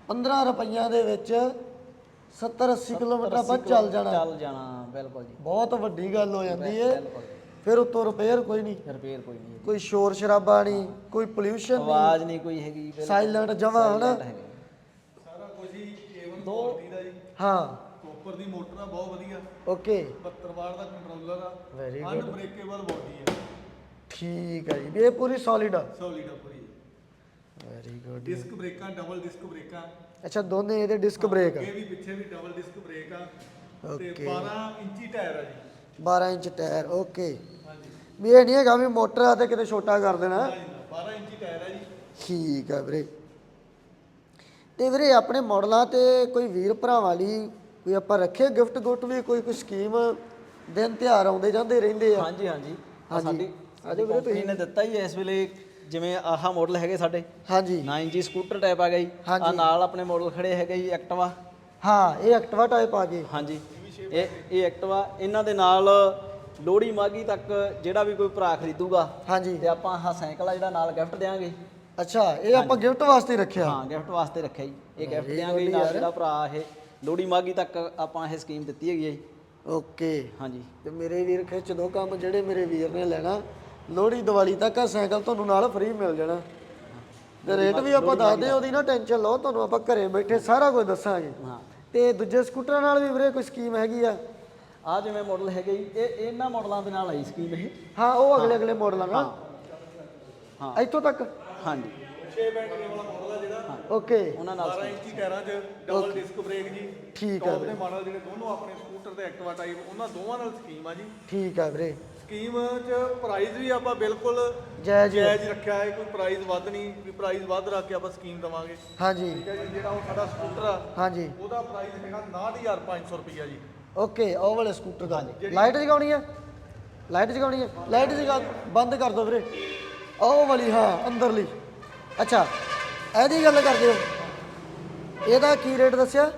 15 ਰੁਪਈਆਂ ਦੇ ਵਿੱਚ 70 80 ਕਿਲੋਮੀਟਰ ਆਪਾਂ ਚੱਲ ਜਾਣਾ। ਚੱਲ ਜਾਣਾ ਬਿਲਕੁਲ ਜੀ। ਬਹੁਤ ਵੱਡੀ ਗੱਲ ਹੋ ਜਾਂਦੀ ਏ। ਫਿਰ ਉਤੋਂ ਰਿਪੇਅਰ ਕੋਈ ਨਹੀਂ। ਰਿਪੇਅਰ ਕੋਈ ਨਹੀਂ। ਕੋਈ ਸ਼ੋਰ ਸ਼ਰਾਬਾ ਨਹੀਂ ਕੋਈ ਪੋਲਿਊਸ਼ਨ ਨਹੀਂ ਆਵਾਜ਼ ਨਹੀਂ ਕੋਈ ਹੈਗੀ ਬਿਲਕੁਲ। ਸਾਇਲੈਂਟ ਜਮਾ ਹਨਾ? ਹੈਗੀ। ਸਾਰਾ ਕੁਝ ਹੀ A1 ਕੁਆਲਿਟੀ ਦਾ ਹਾਂ। ਕੋਪਰ ਦੀ ਮੋਟਰ ਆ ਬਹੁਤ ਵਧੀਆ। ਓਕੇ। 72 ਵਾਟ ਦਾ ਕੰਟਰੋਲਰ ਆ। Very ਅਨਬ੍ਰੇਕੇਬਲ ਬੋਡੀ ਆ। ਠੀਕ ਹੈ ਜੀ। ਵੀ ਇਹ ਪੂਰੀ ਸੋਲਿਡ ਆ? ਸੋਲਿਡ ਆ ਪੂਰੀ। ਵੈਰੀ ਗੁੱਡ ਡਿਸਕ ਬ੍ਰੇਕਾਂ ਡਬਲ ਡਿਸਕ ਬ੍ਰੇਕਾਂ ਅੱਛਾ ਦੋਨੇ ਇਹਦੇ ਡਿਸਕ ਬ੍ਰੇਕ ਆ। ਅੱਗੇ ਵੀ ਪਿੱਛੇ ਵੀ ਡਬਲ ਡਿਸਕ ਬ੍ਰੇਕ ਆ। ਤੇ Okay. 12 ਇੰਚੀ ਟਾਇਰ ਆ ਜੀ। 12 ਇੰਚ ਟਾਇਰ ਓਕੇ ਹਾਂਜੀ। ਵੀ ਇਹ ਨਹੀਂ ਹੈਗਾ ਵੀ ਮੋਟਰ ਆ ਤੇ ਕਿਤੇ ਛੋਟਾ ਕਰ ਦੇਣਾ। ਹਾਂਜੀ, 12 ਇੰਚੀ ਟਾਇਰ ਆ ਜੀ। ਠੀਕ ਆ ਵੀਰੇ। ਤੇ ਵੀਰੇ ਆਪਣੇ ਮਾਡਲਾਂ ਤੇ ਕੋਈ ਵੀਰ ਭਰਾਵਾਂ ਲਈ ਕੋਈ ਆਪਾਂ ਰੱਖੇ ਗਿਫਟ ਗੁਫਟ ਵੀ ਕੋਈ ਕੋਈ ਸਕੀਮ ਦਿਨ ਤਿਉਹਾਰ ਆਉਂਦੇ ਜਾਂਦੇ ਰਹਿੰਦੇ ਆ? ਹਾਂਜੀ ਹਾਂਜੀ। ਆਹ ਸਾਡੀ ਸਾਡੀ ਕੰਪਨੀ ਨੇ ਦਿੱਤਾ ਹੀ ਹੈ ਇਸ ਵੇਲੇ ਜਿਵੇਂ ਆਹ ਮਾਡਲ ਹੈਗੇ ਸਾਡੇ। ਹਾਂਜੀ। 9G ਸਕੂਟਰ ਟਾਈਪ ਆ ਜੀ ਆ। ਨਾਲ ਆਪਣੇ ਮਾਡਲ ਖੜੇ ਹੈਗੇ ਜੀ ਐਕਟਿਵਾ ਹਾਂ ਇਹ ਐਕਟਿਵਾ ਟਾਈਪ ਆ ਗਏ। ਹਾਂਜੀ। ਇਹ ਇਹ ਐਕਟਿਵਾ ਇਹਨਾਂ ਦੇ ਨਾਲ ਲੋਹੜੀ ਮਾਗੀ ਤੱਕ ਜਿਹੜਾ ਵੀ ਕੋਈ ਭਰਾ ਖਰੀਦੂਗਾ ਹਾਂਜੀ। ਤੇ ਆਪਾਂ ਆਹ ਸਾਈਕਲ ਆ ਜਿਹੜਾ ਨਾਲ ਗਿਫਟ ਦੇਵਾਂਗੇ ਅੱਛਾ ਇਹ ਆਪਾਂ ਗਿਫਟ ਵਾਸਤੇ ਰੱਖਿਆ। ਹਾਂ ਗਿਫਟ ਵਾਸਤੇ ਰੱਖਿਆ ਜੀ। ਇਹ ਗਿਫਟ ਦੇਵਾਂਗੇ ਜੀ ਨਾਲ ਜਿਹੜਾ ਭਰਾ ਇਹ ਲੋਹੜੀ ਮਾਗੀ ਤੱਕ ਆਪਾਂ ਇਹ ਸਕੀਮ ਦਿੱਤੀ ਹੈਗੀ ਹੈ ਜੀ। ਓਕੇ। ਹਾਂਜੀ। ਤੇ ਮੇਰੇ ਵੀਰ ਖਿੱਚ ਦੋ ਕੰਮ ਜਿਹੜੇ ਮੇਰੇ ਵੀਰ ਨੇ ਲੈਣਾ। ਲੋਹੜੀ ਦੀਵਾਲੀ ਤੱਕ ਆ ਸਾਈਕਲ ਤੁਹਾਨੂੰ ਨਾਲ ਫ੍ਰੀ ਮਿਲ ਜਾਣਾ। ਤੇ ਰੇਟ ਵੀ ਆਪਾਂ ਦੱਸਦੇ ਉਹਦੀ ਨਾ ਟੈਨਸ਼ਨ ਲਓ ਤੁਹਾਨੂੰ ਆਪਾਂ ਘਰੇ ਬੈਠੇ ਸਾਰਾ ਕੁਝ ਦੱਸਾਂਗੇ। ਹਾਂ। ਤੇ ਦੂਜੇ ਸਕੂਟਰਾਂ ਨਾਲ ਵੀ ਵੀਰੇ ਕੋਈ ਸਕੀਮ ਹੈਗੀ ਆ? ਆ ਜਿਵੇਂ ਮਾਡਲ ਹੈਗੇ ਜੀ ਇਹ ਇਹਨਾਂ ਮਾਡਲਾਂ ਦੇ ਨਾਲ ਆਈ ਸਕੀਮ ਇਹ। ਹਾਂ ਉਹ ਅਗਲੇ ਅਗਲੇ ਮਾਡਲਾਂ ਨਾਲ ਹਾਂ। ਇੱਥੋਂ ਤੱਕ? ਹਾਂਜੀ। 6 ਬੈਟਰੀ ਵਾਲਾ ਮਾਡਲ ਆ ਜਿਹੜਾ। ਓਕੇ। ਉਹਨਾਂ ਨਾਲ 12 ਇੰਚੀ ਟਾਇਰਾਂ 'ਚ ਡਬਲ ਡਿਸਕ ਬ੍ਰੇਕ ਜੀ। ਠੀਕ ਆ ਦੇ ਮਾਡਲ ਜਿਹੜੇ ਦੋਨੋਂ ਆਪਣੇ ਸਕੂਟਰ ਤੇ ਐਕਟਿਵਾ ਟਾਈਪ ਉਹਨਾਂ ਦੋਵਾਂ ਨਾਲ ਸਕੀਮ ਆ ਜੀ। ਠੀਕ ਆ ਵੀਰੇ। ਸਕੀਮ 'ਚ ਪ੍ਰਾਈਸ ਵੀ ਆਪਾਂ ਬਿਲਕੁਲ ਜਾਇਜ਼ ਜਾਇਜ਼ ਰੱਖਿਆ ਹੈ। ਕੋਈ ਪ੍ਰਾਈਸ ਵੱਧ ਨਹੀਂ ਵੀ ਪ੍ਰਾਈਸ ਵੱਧ ਰੱਖ ਕੇ ਆਪਾਂ ਸਕੀਮ ਦਵਾਂਗੇ। ਹਾਂਜੀ। ਠੀਕ ਹੈ ਜੀ ਜਿਹੜਾ ਉਹ ਸਾਡਾ ਸਕੂਟਰ ਆ ਹਾਂਜੀ। ਉਹਦਾ ਪ੍ਰਾਈਸ ਹੈਗਾ 69500 ਰੁਪਈਆ ਜੀ। ਓਕੇ ਉਹ ਵਾਲੇ ਸਕੂਟਰ ਦਾ। ਲਾਈਟ ਜਗਾਉਣੀ ਆ? ਲਾਈਟ ਜਗਾਉਣੀ ਆ? ਲਾਈਟ ਜਗਾ ਬੰਦ ਕਰ ਦੋ ਵੀਰੇ। ਉਹ ਵਾਲੀ ਹਾਂ ਅੰਦਰਲੀ ਅੱਛਾ ਇਹਦੀ ਗੱਲ ਕਰਦੇ ਹੋ ਇਹਦਾ ਕੀ ਰੇਟ ਦੱਸਿਆ?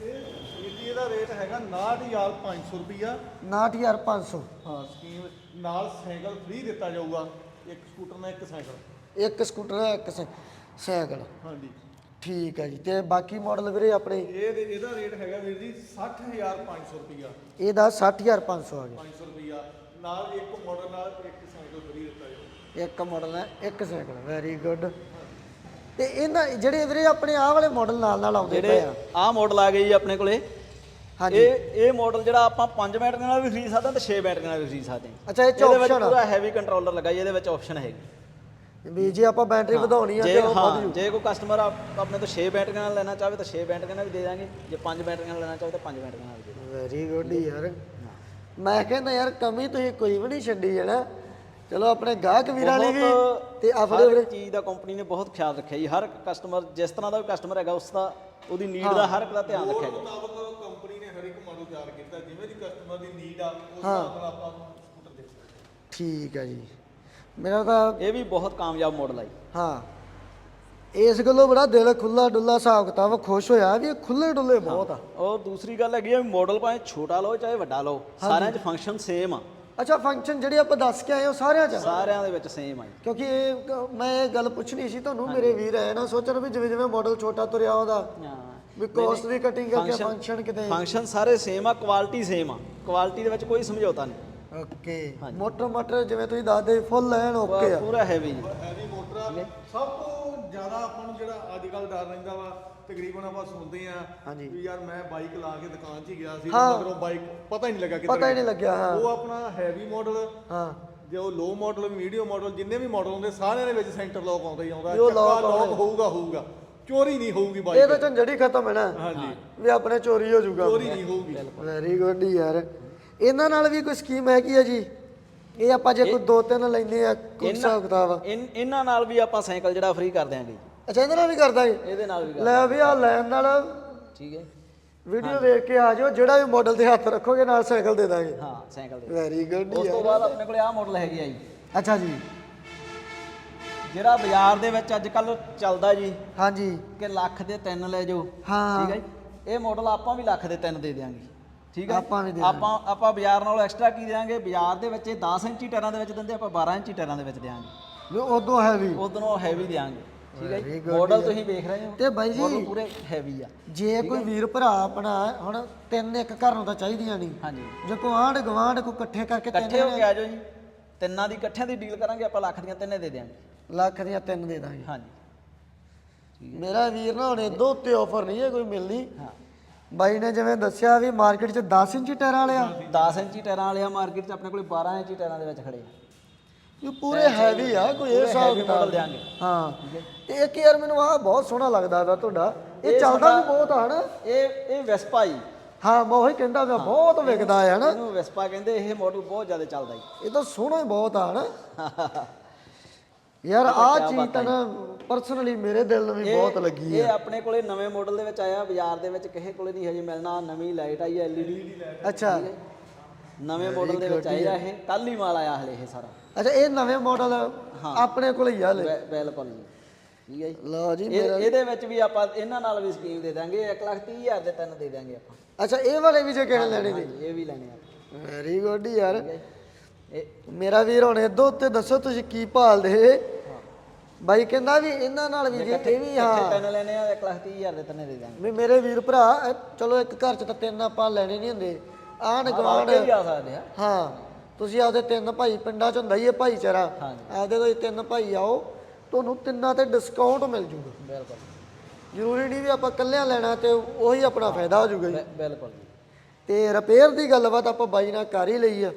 ਜੀ ਇਹਦਾ ਰੇਟ ਹੈਗਾ 69500 ਰੁਪਈਆ। 69500 ਹਾਂ ਸਕੀਮ ਨਾਲ ਸਾਈਕਲ ਫ੍ਰੀ ਦਿੱਤਾ ਜਾਊਗਾ। ਇੱਕ ਸਕੂਟਰ ਨਾਲ ਇੱਕ ਸਾਈਕਲ। ਇੱਕ ਸਕੂਟਰ ਦਾ ਇੱਕ ਸਾਈ- ਸਾਈਕਲ। ਹਾਂਜੀ। ਠੀਕ ਹੈ ਜੀ ਤੇ ਬਾਕੀ ਮਾਡਲ ਵੀਰੇ ਆਪਣੇ? ਇਹ ਇਹਦਾ ਰੇਟ ਹੈਗਾ ਵੀਰ ਜੀ 60500 ਰੁਪਿਆ ਇਹਦਾ 60500 ਆ ਗਿਆ। 500 ਰੁਪਿਆ ਨਾਲ ਇੱਕ ਮਾਡਲ ਨਾਲ ਇੱਕ ਸਾਈਕਲ ਫਰੀ ਦਿੱਤਾ ਜੀ ਇੱਕ ਮਾਡਲ ਹੈ ਇੱਕ ਸਾਈਕਲ ਵੈਰੀ ਗੁੱਡ ਤੇ ਇਹਨਾਂ ਜਿਹੜੇ ਵੀਰੇ ਆਪਣੇ ਆਹ ਵਾਲੇ ਮਾਡਲ ਨਾਲ ਨਾਲ ਆਉਂਦੇ ਪਏ ਜਿਹੜੇ ਆ। ਆਹ ਮਾਡਲ ਆ ਗਏ ਜੀ ਆਪਣੇ ਕੋਲੇ। ਹਾਂਜੀ। ਇਹ ਇਹ ਮਾਡਲ ਜਿਹੜਾ ਆਪਾਂ 5 ਬੈਟਰੀਆਂ ਨਾਲ ਵੀ ਖਰੀਦ ਸਕਦੇ ਹਾਂ ਤੇ 6 ਬੈਟਰੀਆਂ ਨਾਲ ਵੀ ਖਰੀਦ ਸਕਦੇ ਹਾਂ। ਅੱਛਾ ਇਹ ਚ ਇਹਦੇ ਵਿੱਚ ਪੂਰਾ ਹੈਵੀ ਕੰਟਰੋਲਰ ਲੱਗਾ ਜੀ ਇਹਦੇ ਵਿੱਚ ਆਪਸ਼ਨ ਹੈਗੀ ਵੀ ਜੇ ਆਪਾਂ ਬੈਟਰੀ ਵਧਾਉਣੀ ਆ ਜੇ ਤੇ ਉਹ ਹਾਂ ਵਧ ਜੂ ਜੇ ਕੋਈ ਕਸਟਮਰ ਆਪਣੇ ਤੋਂ 6 ਬੈਟਰੀਆਂ ਨਾਲ ਲੈਣਾ ਚਾਹਵੇ ਤਾਂ 6 ਬੈਟਰੀਆਂ ਨਾਲ ਵੀ ਦੇ ਦਾਂਗੇ। ਜੇ 5 ਬੈਟਰੀਆਂ ਨਾਲ ਲੈਣਾ ਚਾਹਵੇ ਤਾਂ 5 ਬੈਟਰੀਆਂ ਨਾਲ ਵੀ ਦੇ ਵੈਰੀ ਗੁੱਡ ਯਾਰ। ਮੈਂ ਕਹਿੰਦਾ ਯਾਰ ਕਮੀ ਤੁਸੀਂ ਕੋਈ ਵੀ ਨਹੀਂ ਛੱਡੀ ਨਾ ਚਲੋ ਆਪਣੇ ਗਾਹਕ ਵੀਰਾਂ ਲਈ ਵੀ ਤੇ ਆਪਣੇ ਹਰ ਚੀਜ਼ ਦਾ ਕੰਪਨੀ ਨੇ ਬਹੁਤ ਖਿਆਲ ਰੱਖਿਆ ਜੀ। ਹਰ ਕਸਟਮਰ ਜਿਸ ਤਰ੍ਹਾਂ ਦਾ ਵੀ ਕਸਟਮਰ ਹੈਗਾ ਉਸ ਦਾ ਉਹਦੀ ਨੀਡ ਦਾ ਹਰ ਇੱਕ ਦਾ ਧਿਆਨ ਰੱਖਿਆ ਗਿਆ ਮੁਤਾਬਕ ਕੰਪਨੀ ਨੇ ਹਰ ਇੱਕ ਮਾਡਲ ਤਿਆਰ ਕੀਤਾ। ਜਿਵੇਂ ਦੀ ਕਸਟਮਰ ਦੀ ਨੀਡ ਆ ਉਸ ਹਿਸਾਬ ਨਾਲ ਆਪਾਂ ਨੂੰ ਸਕੂਟਰ ਦੇ ਸਕਦੇ ਹਾਂ। ਠੀਕ ਹੈ ਜੀ। ਮੇਰਾ ਤਾਂ ਇਹ ਵੀ ਬਹੁਤ ਕਾਮਯਾਬ ਮਾਡਲ ਆ ਜੀ। ਹਾਂ। ਇਸ ਗੱਲੋਂ ਬੜਾ ਦਿਲ ਖੁੱਲਾ ਡੁੱਲਾ ਹਿਸਾਬ ਕਿਤਾਬ ਖੁਸ਼ ਹੋਇਆ ਵੀ ਇਹ ਖੁੱਲੇ ਡੁੱਲੇ ਬਹੁਤ ਆ। ਔਰ ਦੂਸਰੀ ਗੱਲ ਹੈਗੀ ਆ ਮਾਡਲ ਭਾਵੇਂ ਛੋਟਾ ਲਓ ਚਾਹੇ ਵੱਡਾ ਲਓ ਸਾਰਿਆਂ 'ਚ ਫੰਕਸ਼ਨ ਸੇਮ ਆ। ਅੱਛਾ ਫੰਕਸ਼ਨ ਜਿਹੜੇ ਆਪਾਂ ਦੱਸ ਕੇ ਆਏ ਉਹ ਸਾਰਿਆਂ ਚ ਆ? ਸਾਰਿਆਂ ਦੇ ਵਿੱਚ ਸੇਮ ਆ ਜੀ। ਕਿਉਂਕਿ ਇਹ ਕ- ਮੈਂ ਇਹ ਗੱਲ ਪੁੱਛਣੀ ਸੀ ਤੁਹਾਨੂੰ ਮੇਰੇ ਵੀਰ ਹੈ ਨਾ ਸੋਚਣ ਵੀ ਜਿਵੇਂ ਜਿਵੇਂ ਮਾਡਲ ਛੋਟਾ ਤੁਰਿਆ ਉਹਦਾ ਵੀ ਕੋਸਟ ਦੀ ਕਟਿੰਗ ਕਰਕੇ ਫੰਕਸ਼ਨ ਕਿਤੇ ਫੰਕਸ਼ਨ ਸਾਰੇ ਸੇਮ ਆ ਕੁਆਲਿਟੀ ਸੇਮ ਆ। ਕੁਆਲਿਟੀ ਦੇ ਵਿੱਚ ਕੋਈ ਸਮਝੌਤਾ ਨਹੀਂ। ਓਕੇ ਮੋਟਰ ਮੋਟਰ ਜਿਵੇਂ ਤੁਸੀਂ ਦੱਸਦੇ ਫੁੱਲ ਐਨ ਓਕੇ ਆ। ਪੂਰਾ ਹੈਵੀ ਜੀ ਆ ਸਭ ਤੋਂ ਜ਼ਿਆਦਾ ਆਪਾਂ ਨੂੰ ਜਿਹੜਾ ਅੱਜ ਕੱਲ ਡਰ ਰਹਿੰਦਾ ਵਾ ਤਕਰੀਬਨ ਆਪਾਂ ਸੁਣਦੇ ਆ ਹਾਂਜੀ। ਵੀ ਯਾਰ ਮੈਂ ਬਾਈਕ ਲਾ ਕੇ ਦੁਕਾਨ 'ਚ ਹੀ ਗਿਆ ਸੀ ਤੇ ਹਾਂ। ਮਗਰੋਂ ਬਾਈਕ ਪਤਾ ਹੀ ਨਹੀਂ ਲੱਗਾ ਕਿੱਧਰ ਪਤਾ ਹੀ ਨਹੀਂ ਲੱਗਿਆ ਹਾਂ। ਉਹ ਆਪਣਾ ਹੈਵੀ ਮਾਡਲ ਹਾਂ। ਜੋ ਲੋ ਮਾਡਲ ਮੀਡੀਅਮ ਮਾਡਲ ਜਿੰਨੇ ਵੀ ਮਾਡਲ ਹੁੰਦੇ ਸਾਰਿਆਂ ਦੇ ਵਿੱਚ ਸੈਂਟਰ ਲੌਕ ਆਉਂਦਾ ਹੀ ਆਉਂਦਾ। ਵੀ ਉਹ ਚੱਕਾ lock ਲੌਕ ਹੋਊਗਾ ਹੋਊਗਾ। ਚੋਰੀ ਨਹੀਂ ਹੋਊਗੀ ਇਹ ਬਾਈਕ ਤਾਂ। ਝੰਜੜੀ ਖਤਮ ਹੈ ਨਾ। ਹਾਂਜੀ। ਵੀ ਆਪਣੇ ਚੋਰੀ ਹੋ ਜਾਊਗਾ। ਚੋਰੀ ਨਹੀਂ ਹੋਊਗੀ। ਵੈਰੀ ਗੁੱਡ ਯਾਰ। ਇਹਨਾਂ ਨਾਲ ਵੀ ਕੋਈ ਸਕੀਮ ਹੈਗੀ ਆ ਜੀ? ਇਹ ਆਪਾਂ ਜੇ ਕੋਈ ਦੋ ਤਿੰਨ ਲੈਨੇ ਆ ਕੋਈ ਹਿਸਾਬ ਕਿਤਾਬ ਆ। ਇਨ- ਇਹਨਾਂ ਨਾਲ ਵੀ ਆਪਾਂ ਸਾਈਕਲ ਜਿਹੜਾ ਫ੍ਰੀ ਕਰ ਦਿਆਂਗੇ। ਅੱਛਾ ਇਹਨਾਂ ਨਾਲ ਵੀ ਕਰ ਦਾਂਗੇ? ਇਹਦੇ ਨਾਲ ਵੀ ਕਰ ਲੈ ਵੀ ਆ ਲੈਣ ਨਾਲ ਠੀਕ ਹੈ ਵੀਡੀਓ ਦੇਖ ਕੇ ਆ ਜਾਓ ਜਿਹੜਾ ਵੀ ਮਾਡਲ ਤੇ ਹੱਥ ਰੱਖੋਗੇ ਨਾਲ ਸਾਈਕਲ ਦੇ ਦਾਂਗੇ। ਹਾਂ ਸਾਈਕਲ ਦੇ। ਵੈਰੀ ਗੁੱਡ ਉਸ ਤੋਂ ਬਾਅਦ ਆਪਣੇ ਕੋਲੇ ਆਹ ਮਾਡਲ ਹੈਗੀ ਆ ਜੀ। ਅੱਛਾ ਜੀ। ਜਿਹੜਾ ਬਾਜ਼ਾਰ ਦੇ ਵਿੱਚ ਅੱਜ ਕੱਲ ਚੱਲਦਾ ਜੀ ਹਾਂਜੀ। ਕਿ ਲੱਖ ਦੇ ਤਿੰਨ ਲੈ ਜਾਓ। ਹਾਂ। ਠੀਕ ਹੈ ਜੀ। ਇਹ ਮਾਡਲ ਆਪਾਂ ਵੀ ਲੱਖ ਦੇ ਤਿੰਨ ਦੇ ਦਿਆਂਗੇ। ਠੀਕ ਹੈ ਆਪਾਂ ਵੀ ਦੇ ਆਪਾਂ ਆਪਾਂ ਬਾਜ਼ਾਰ ਨਾਲੋਂ ਐਕਸਟਰਾ ਕੀ ਦਿਆਂਗੇ ਬਾਜ਼ਾਰ ਦੇ ਵਿੱਚ ਇਹ 10 ਇੰਚੀ ਟਾਇਰਾਂ ਦੇ ਵਿੱਚ ਦਿੰਦੇ ਆਪਾਂ 12 ਇੰਚੀ ਟਾਇਰਾਂ ਦੇ ਵਿੱਚ ਦਿਆਂਗੇ। ਵੀ ਉਦੋਂ ਹੈਵੀ ਉਦੋਂ ਹੈਵੀ ਦਿਆਂਗੇ। ਠੀਕ ਹੈ Very ਜੀ good ਮਾਡਲ ਤੁਸੀਂ ਵੇਖ ਰਹੇ ਹੋ। ਤੇ ਬਾਈ ਜੀ ਮਾਡਲ ਪੂਰੇ ਹੈਵੀ ਆ। ਜੇ ਕੋਈ ਵੀਰ ਭਰਾ ਆਪਣਾ ਹੁਣ ਤਿੰਨ ਇੱਕ ਘਰ ਨੂੰ ਤਾਂ ਚਾਹੀਦੀਆਂ ਨਹੀਂ। ਹਾਂਜੀ। ਜੇ ਕੋ ਆਂਢ ਗਵਾਂਢ ਕੋ ਇਕੱਠੇ ਕਰਕੇ ਇਕੱਠੇ ਹੋ ਕੇ ਆ ਜਾਓ ਜੀ। ਤਿੰਨਾਂ ਦੀ ਇਕੱਠਿਆਂ ਦੀ ਡੀਲ ਕਰਾਂਗੇ ਆਪਾਂ ਲੱਖ ਦੀਆਂ ਤਿੰਨੇ ਦੇ ਦਿਆਂਗੇ। ਲੱਖ ਦੀਆਂ ਤਿੰਨ ਦੇ ਦਾਂਗੇ। ਹਾਂਜੀ। ਮੇਰਾ ਵੀਰ ਨਾ ਹੁਣ ਇਦੋਂ ਉੱਤੇ ਆਫਰ ਨਹੀਂ ਹੈ ਕੋਈ ਮਿਲਣੀ। ਹਾਂ। ਬਾਈ ਨੇ ਜਿਵੇਂ ਦੱਸਿਆ ਵੀ ਮਾਰਕੀਟ 'ਚ 10 ਇੰਚੀ ਟਾਇਰਾਂ ਵਾਲੇ ਆ। 10 ਇੰਚੀ ਟਾਇਰਾਂ ਵਾਲੇ ਆ ਮਾਰਕੀਟ 'ਚ ਆਪਣੇ ਕੋਲ 12 ਇੰਚੀ ਟਾਇਰਾਂ ਦੇ ਵਿੱਚ ਖੜੇ ਆ। ਇਹ ਪੂਰੇ ਹੈਵੀ ਆ ਕੋਈ ਇਹ ਹਿਸਾਬ heavy model ਦਿਆਂਗੇ। ਹਾਂ। ਤੇ ਇੱਕ ਯਾਰ ਮੈਨੂੰ ਆਹ ਬਹੁਤ ਸੋਹਣਾ ਲੱਗਦਾ ਵਾ ਤੁਹਾਡਾ। ਇਹ ਚੱਲਦਾ ਵੀ ਬਹੁਤ ਆ ਹਨਾ? ਇਹ ਇਹ ਵੈਸਪਾ ਜੀ। ਹਾਂ ਮੈਂ ਉਹੀ ਕਹਿੰਦਾ ਮੈਂ ਬਹੁਤ ਵਿਕਦਾ ਆ ਹਨਾ? ਇਹਨੂੰ ਵੈਸਪਾ ਕਹਿੰਦੇ ਇਹ ਮਾਡਲ ਬਹੁਤ ਜ਼ਿਆਦਾ ਚੱਲਦਾ ਜੀ। ਇਹ ਤਾਂ ਸੋਹਣਾ ਹੀ ਬਹੁਤ ਆ ਹਨਾ? ਯਾਰ ਆਹ ਚੀਜ਼ ਤਾਂ ਨਾ ਪਰਸਨਲੀ ਮੇਰੇ ਦਿਲ ਨੂੰ ਵੀ ਇਹ- ਬਹੁਤ ਲੱਗੀ ਇਹ ਆ। ਆਪਣੇ ਕੋਲੇ ਨਵੇਂ ਮਾਡਲ ਦੇ ਵਿੱਚ ਆਇਆ ਬਾਜ਼ਾਰ ਦੇ ਵਿੱਚ ਕਿਸੇ ਕੋਲੇ ਨਹੀਂ ਹਜੇ ਮਿਲਣਾ ਨਵੀਂ ਲਾਈਟ ਆਈ ਹੈ ਐਲਈਡੀ ਅੱਛਾ। ਨਵੇਂ ਮਾਡਲ ਦੇ ਵਿੱਚ ਆਇਆ ਇਹ ਕੱਲ ਹੀ ਮਾਲ ਆਇਆ ਹਲੇ ਇਹ ਸਾਰਾ। ਅੱਛਾ ਇਹ ਨਵੇਂ ਮਾਡਲ ਆਪਣੇ ਕੋਲ ਹੀ ਆ ਲੈ ਬਿ- ਬਿਲਕੁਲ ਜੀ। ਠੀਕ ਹੈ ਜੀ। ਲਓ ਜੀ ਇਹ- ਇਹਦੇ ਵਿੱਚ ਵੀ ਆਪਾਂ ਇਹਨਾਂ ਨਾਲ ਵੀ ਸਕੀਮ ਦੇ ਦਾਂਗੇ 1 ਲੱਖ 30 ਹਜ਼ਾਰ ਦੇ ਤਿੰਨ ਦੇ ਦਾਂਗੇ ਆਪਾਂ। ਅੱਛਾ ਇਹ ਵਾਲੇ ਵੀ ਜੇ ਕਿਸੇ ਨੇ ਲੈਣੇ ਨੇ। ਇਹ ਵੀ ਲੈਣੇ ਆ। ਵੈਰੀ ਗੁੱਡ ਯਾਰ। ਹੈ। ਇਹ ਮੇਰਾ ਵੀਰ ਹੁਣ ਇਦੋਂ ਉੱਤੇ ਦੱਸੋ ਤੁਸੀਂ ਕੀ ਭਾਲਦੇ? ਬਾਈ ਕਹਿੰਦਾ ਵੀ ਇਹਨਾਂ ਨਾਲ ਵੀ ਜੇ ਇਹ ਵੀ ਹਾਂ। ਤਿੰਨ ਲੈਣੇ ਆ 1 ਲੱਖ 30 ਹਜ਼ਾਰ ਦੇ ਤਿੰਨੇ ਦੇ ਦਾਂਗੇ ਵੀ ਮੇਰੇ ਵੀਰ ਭਰਾ ਇਹ ਚਲੋ ਇੱਕ ਘਰ ਚ ਤਾਂ ਤਿੰਨ ਆਪਾਂ ਲੈਣੇ ਨਹੀਂ ਹੁੰਦੇ। ਗਵਾਂਢ ਆਗੇ ਵੀ ਆ ਸਕਦੇ ਆ। ਹਾਂ ਤੁਸੀਂ ਆਪਦੇ ਤਿੰਨ ਭਾਈ ਪਿੰਡਾਂ ਚ ਹੁੰਦਾ ਹੀ ਇਹ ਭਾਈਚਾਰਾ। ਆਪਦੇ ਕੋਈ ਤਿੰਨ ਭਾਈ ਆਓ ਤੁਹਾਨੂੰ ਤਿੰਨਾਂ ਤੇ ਡਿਸਕਾਊਂਟ ਮਿਲ ਜੂਗਾ। ਬਿਲਕੁਲ। ਜ਼ਰੂਰੀ ਨਹੀਂ ਵੀ ਆਪਾਂ ਇਕੱਲਿਆਂ ਲੈਣਾ ਤੇ ਉਹੀ ਆਪਣਾ ਫਾਇਦਾ ਹੋ ਜੂਗਾ ਜੀ ਬਿਲਕੁਲ ਤੇ ਰਿਪੇਅਰ ਦੀ ਗੱਲਬਾਤ ਆਪਾਂ ਬਾਈ ਨਾਲ ਕਰ ਹੀ ਲਈ ਆ।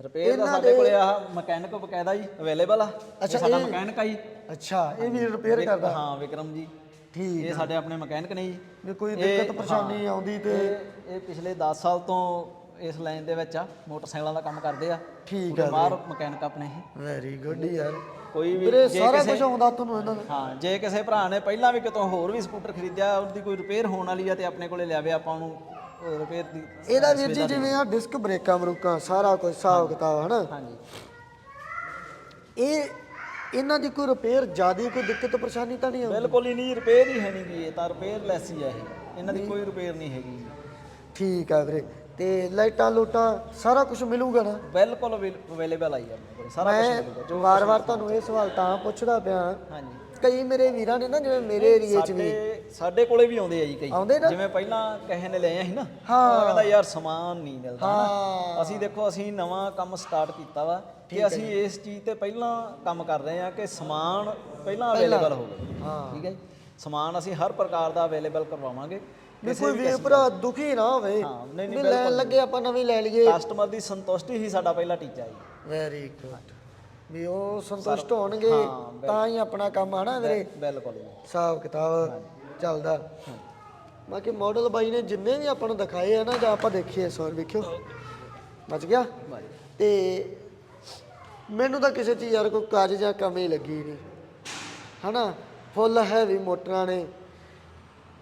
ਰਿਪੇਅਰ ਦਾ ਸਾਡੇ ਕੋਲੇ ਆਹ ਮਕੈਨਿਕ ਬਕਾਇਦਾ ਜੀ ਅਵੇਲੇਬਲ ਆ। ਅੱਛਾ, ਸਾਡਾ ਇਹ- ਮਕੈਨਿਕ ਆ ਜੀ। ਅੱਛਾ ਇਹ ਵੀ ਰਿਪੇਅਰ ਵਿਕ- ਕਰਦਾ। ਹਾਂ ਵਿਕਰਮ ਜੀ। ਠੀਕ ਇਹ ਸਾਡੇ ਆਪਣੇ ਮਕੈਨਿਕ ਨੇ ਜੀ। ਵੀ ਕੋਈ ਇਹ- ਦਿੱਕਤ ਪਰੇਸ਼ਾਨੀ ਹਾਂ, ਆਉਂਦੀ ਤੇ ਇਹ ਇਹ ਪਿਛਲੇ 10 ਸਾਲ ਤੋਂ ਇਸ ਲਾਈਨ ਦੇ ਵਿੱਚ ਆ ਮੋਟਰਸਾਈਕਲਾਂ ਦਾ ਕੰਮ ਕਰਦੇ ਆ। ਠੀਕ ਪੂਰੇ ਆ ਮਾਹਰ ਮਕੈਨਿਕ ਆਪਣੇ ਇਹ ਵੈਰੀ ਗੁੱਡ ਯਾਰ। ਕੋਈ ਵੀ ਵੀਰੇ ਜੇ ਸਾਰਾ ਕਿਸੇ- ਕੁਝ ਆਉਂਦਾ ਤੁਹਾਨੂੰ ਇਹਨਾਂ ਦਾ ਹਾਂ ਜੇ ਕਿਸੇ ਭਰਾ ਨੇ ਪਹਿਲਾਂ ਵੀ ਕਿਤੋਂ ਹੋਰ ਵੀ ਸਕੂਟਰ ਖਰੀਦਿਆ ਉਹਦੀ ਕੋਈ ਰਿਪੇਅਰ ਹੋਣ ਵਾਲੀ ਆ ਤੇ ਆਪਣੇ ਕੋਲੇ ਲਿਆਵੇ ਆਪਾਂ ਉਹਨੂੰ ਦੀ ਇਹਦਾ ਵੀਰ ਜੀ ਜਿਵੇਂ ਆ ਡਿਸਕ ਬ੍ਰੇਕਾਂ ਬਰੂਕਾਂ ਸਾਰਾ ਕੁਝ ਹਿਸਾਬ ਕਿਤਾਬ ਹਨਾ? ਹਾਂਜੀ। ਇਹ ਇਹਨਾਂ ਦੀ ਕੋਈ ਰਿਪੇਅਰ ਜ਼ਿਆਦਾ ਕੋਈ ਦਿੱਕਤ ਪਰੇਸ਼ਾਨੀ ਤਾਂ ਨਹੀਂ ਆਉਂਦੀ? ਬਿਲਕੁਲ ਹੀ ਨਹੀਂ ਰਿਪੇਅਰ ਹੀ ਹੈ ਨਹੀਂ ਗੀ ਇਹ ਤਾਂ ਰਿਪੇਅਰ ਲੈਸ ਹੀ ਆ ਇਹ। ਇਹਨਾਂ ਦੀ ਕੋਈ ਰਿਪੇਅਰ ਨਹੀਂ ਹੈਗੀ। ਠੀਕ ਆ ਵੀਰੇ। ਤੇ ਲਾਈਟਾਂ ਲੂਟਾਂ ਸਾਰਾ ਕੁਝ ਮਿਲੂਗਾ ਨਾ? ਬਿਲਕੁਲ ਅਵੇਲੇਬਲ ਆਈ ਆ ਆਪਣੇ ਕੋਲੇ ਸਾਰਾ ਕੁਝ ਮਿਲੂਗਾ ਮੈਂ ਵਾਰ-ਵਾਰ ਤੁਹਾਨੂੰ ਇਹ ਸਵਾਲ ਤਾਂ ਪੁੱਛਦਾ ਪਿਆ। ਹਾਂਜੀ। ਕਈ ਮੇਰੇ ਵੀਰਾਂ ਨੇ ਨਾ ਜਿਵੇਂ ਮੇਰੇ ਏਰੀਏ 'ਚ ਵੀ ਸਾਡੇ ਸਾਡੇ ਕੋਲੇ ਵੀ ਆਉਂਦੇ ਆ ਜੀ ਕਈ। ਨਾ? ਜਿਵੇਂ ਪਹਿਲਾਂ ਕਿਸੇ ਨੇ ਲਏ ਸੀ ਨਾ ਹਾਂ। ਉਹ ਕਹਿੰਦਾ ਯਾਰ ਸਮਾਨ ਨਹੀਂ ਮਿਲਦਾ ਹਾਂ। ਨਾ ਅਸੀਂ ਦੇਖੋ ਅਸੀਂ ਨਵਾਂ ਕੰਮ ਸਟਾਰਟ ਕੀਤਾ ਵਾ ਕਿ ਅਸੀਂ ਇਸ ਚੀਜ਼ ਤੇ ਪਹਿਲਾਂ ਕੰਮ ਕਰ ਰਹੇ ਹਾਂ ਕਿ ਸਮਾਨ ਪਹਿਲਾਂ ਅਵੇਲੇਬਲ ਹੋਵੇ। ਹਾਂ। ਠੀਕ ਹੈ ਜੀ? ਸਮਾਨ ਅਸੀਂ ਹਰ ਪ੍ਰਕਾਰ ਦਾ ਅਵੇਲੇਬਲ ਕਰਵਾਵਾਂਗੇ। ਵੀ ਕੋਈ ਵੀਰ ਭਰਾ ਦੁਖੀ ਨਾ ਹੋਵੇ। ਹਾਂ, ਨਹੀਂ, ਨਹੀਂ, ਵੀ ਲੈਣ ਲੱਗੇ ਆਪਾਂ ਨਵੀਂ ਲੈ ਲਈਏ। ਕਸਟਮਰ ਦੀ ਸੰਤੁਸ਼ਟੀ ਹੀ ਸਾਡਾ ਪਹਿਲਾ ਟੀਚਾ ਜੀ। ਵੈਰੀ ਗੁੱਡ ਵੀ ਉਹ ਸੰਤੁਸ਼ਟ ਹੋਣਗੇ ਹਾਂ, ਤਾਂ ਹੀ ਆਪਣਾ ਕੰਮ ਆਣਾ ਵੀਰੇ। ਬਿਲਕੁਲ ਜੀ। ਹਿਸਾਬ ਕਿਤਾਬ। ਚੱਲਦਾ। ਬਾਕੀ ਮਾਡਲ ਬਾਈ ਨੇ ਜਿੰਨੇ ਵੀ ਆਪਾਂ ਨੂੰ ਦਿਖਾਏ ਆ ਨਾ ਜਾਂ ਆਪਾਂ ਦੇਖੀਏ ਇਸ ਵਾਰ ਵੇਖਿਓ। ਬਚ ਗਿਆ? ਤੇ ਮੈਨੂੰ ਤਾਂ ਕਿਸੇ ਚੀਜ਼ ਯਾਰ ਕੋਈ ਕਾਜ ਜਾਂ ਕਮੀ ਲੱਗੀ ਨਹੀਂ ਹਨਾ? ਫੁੱਲ ਹੈਵੀ ਮੋਟਰਾਂ ਨੇ।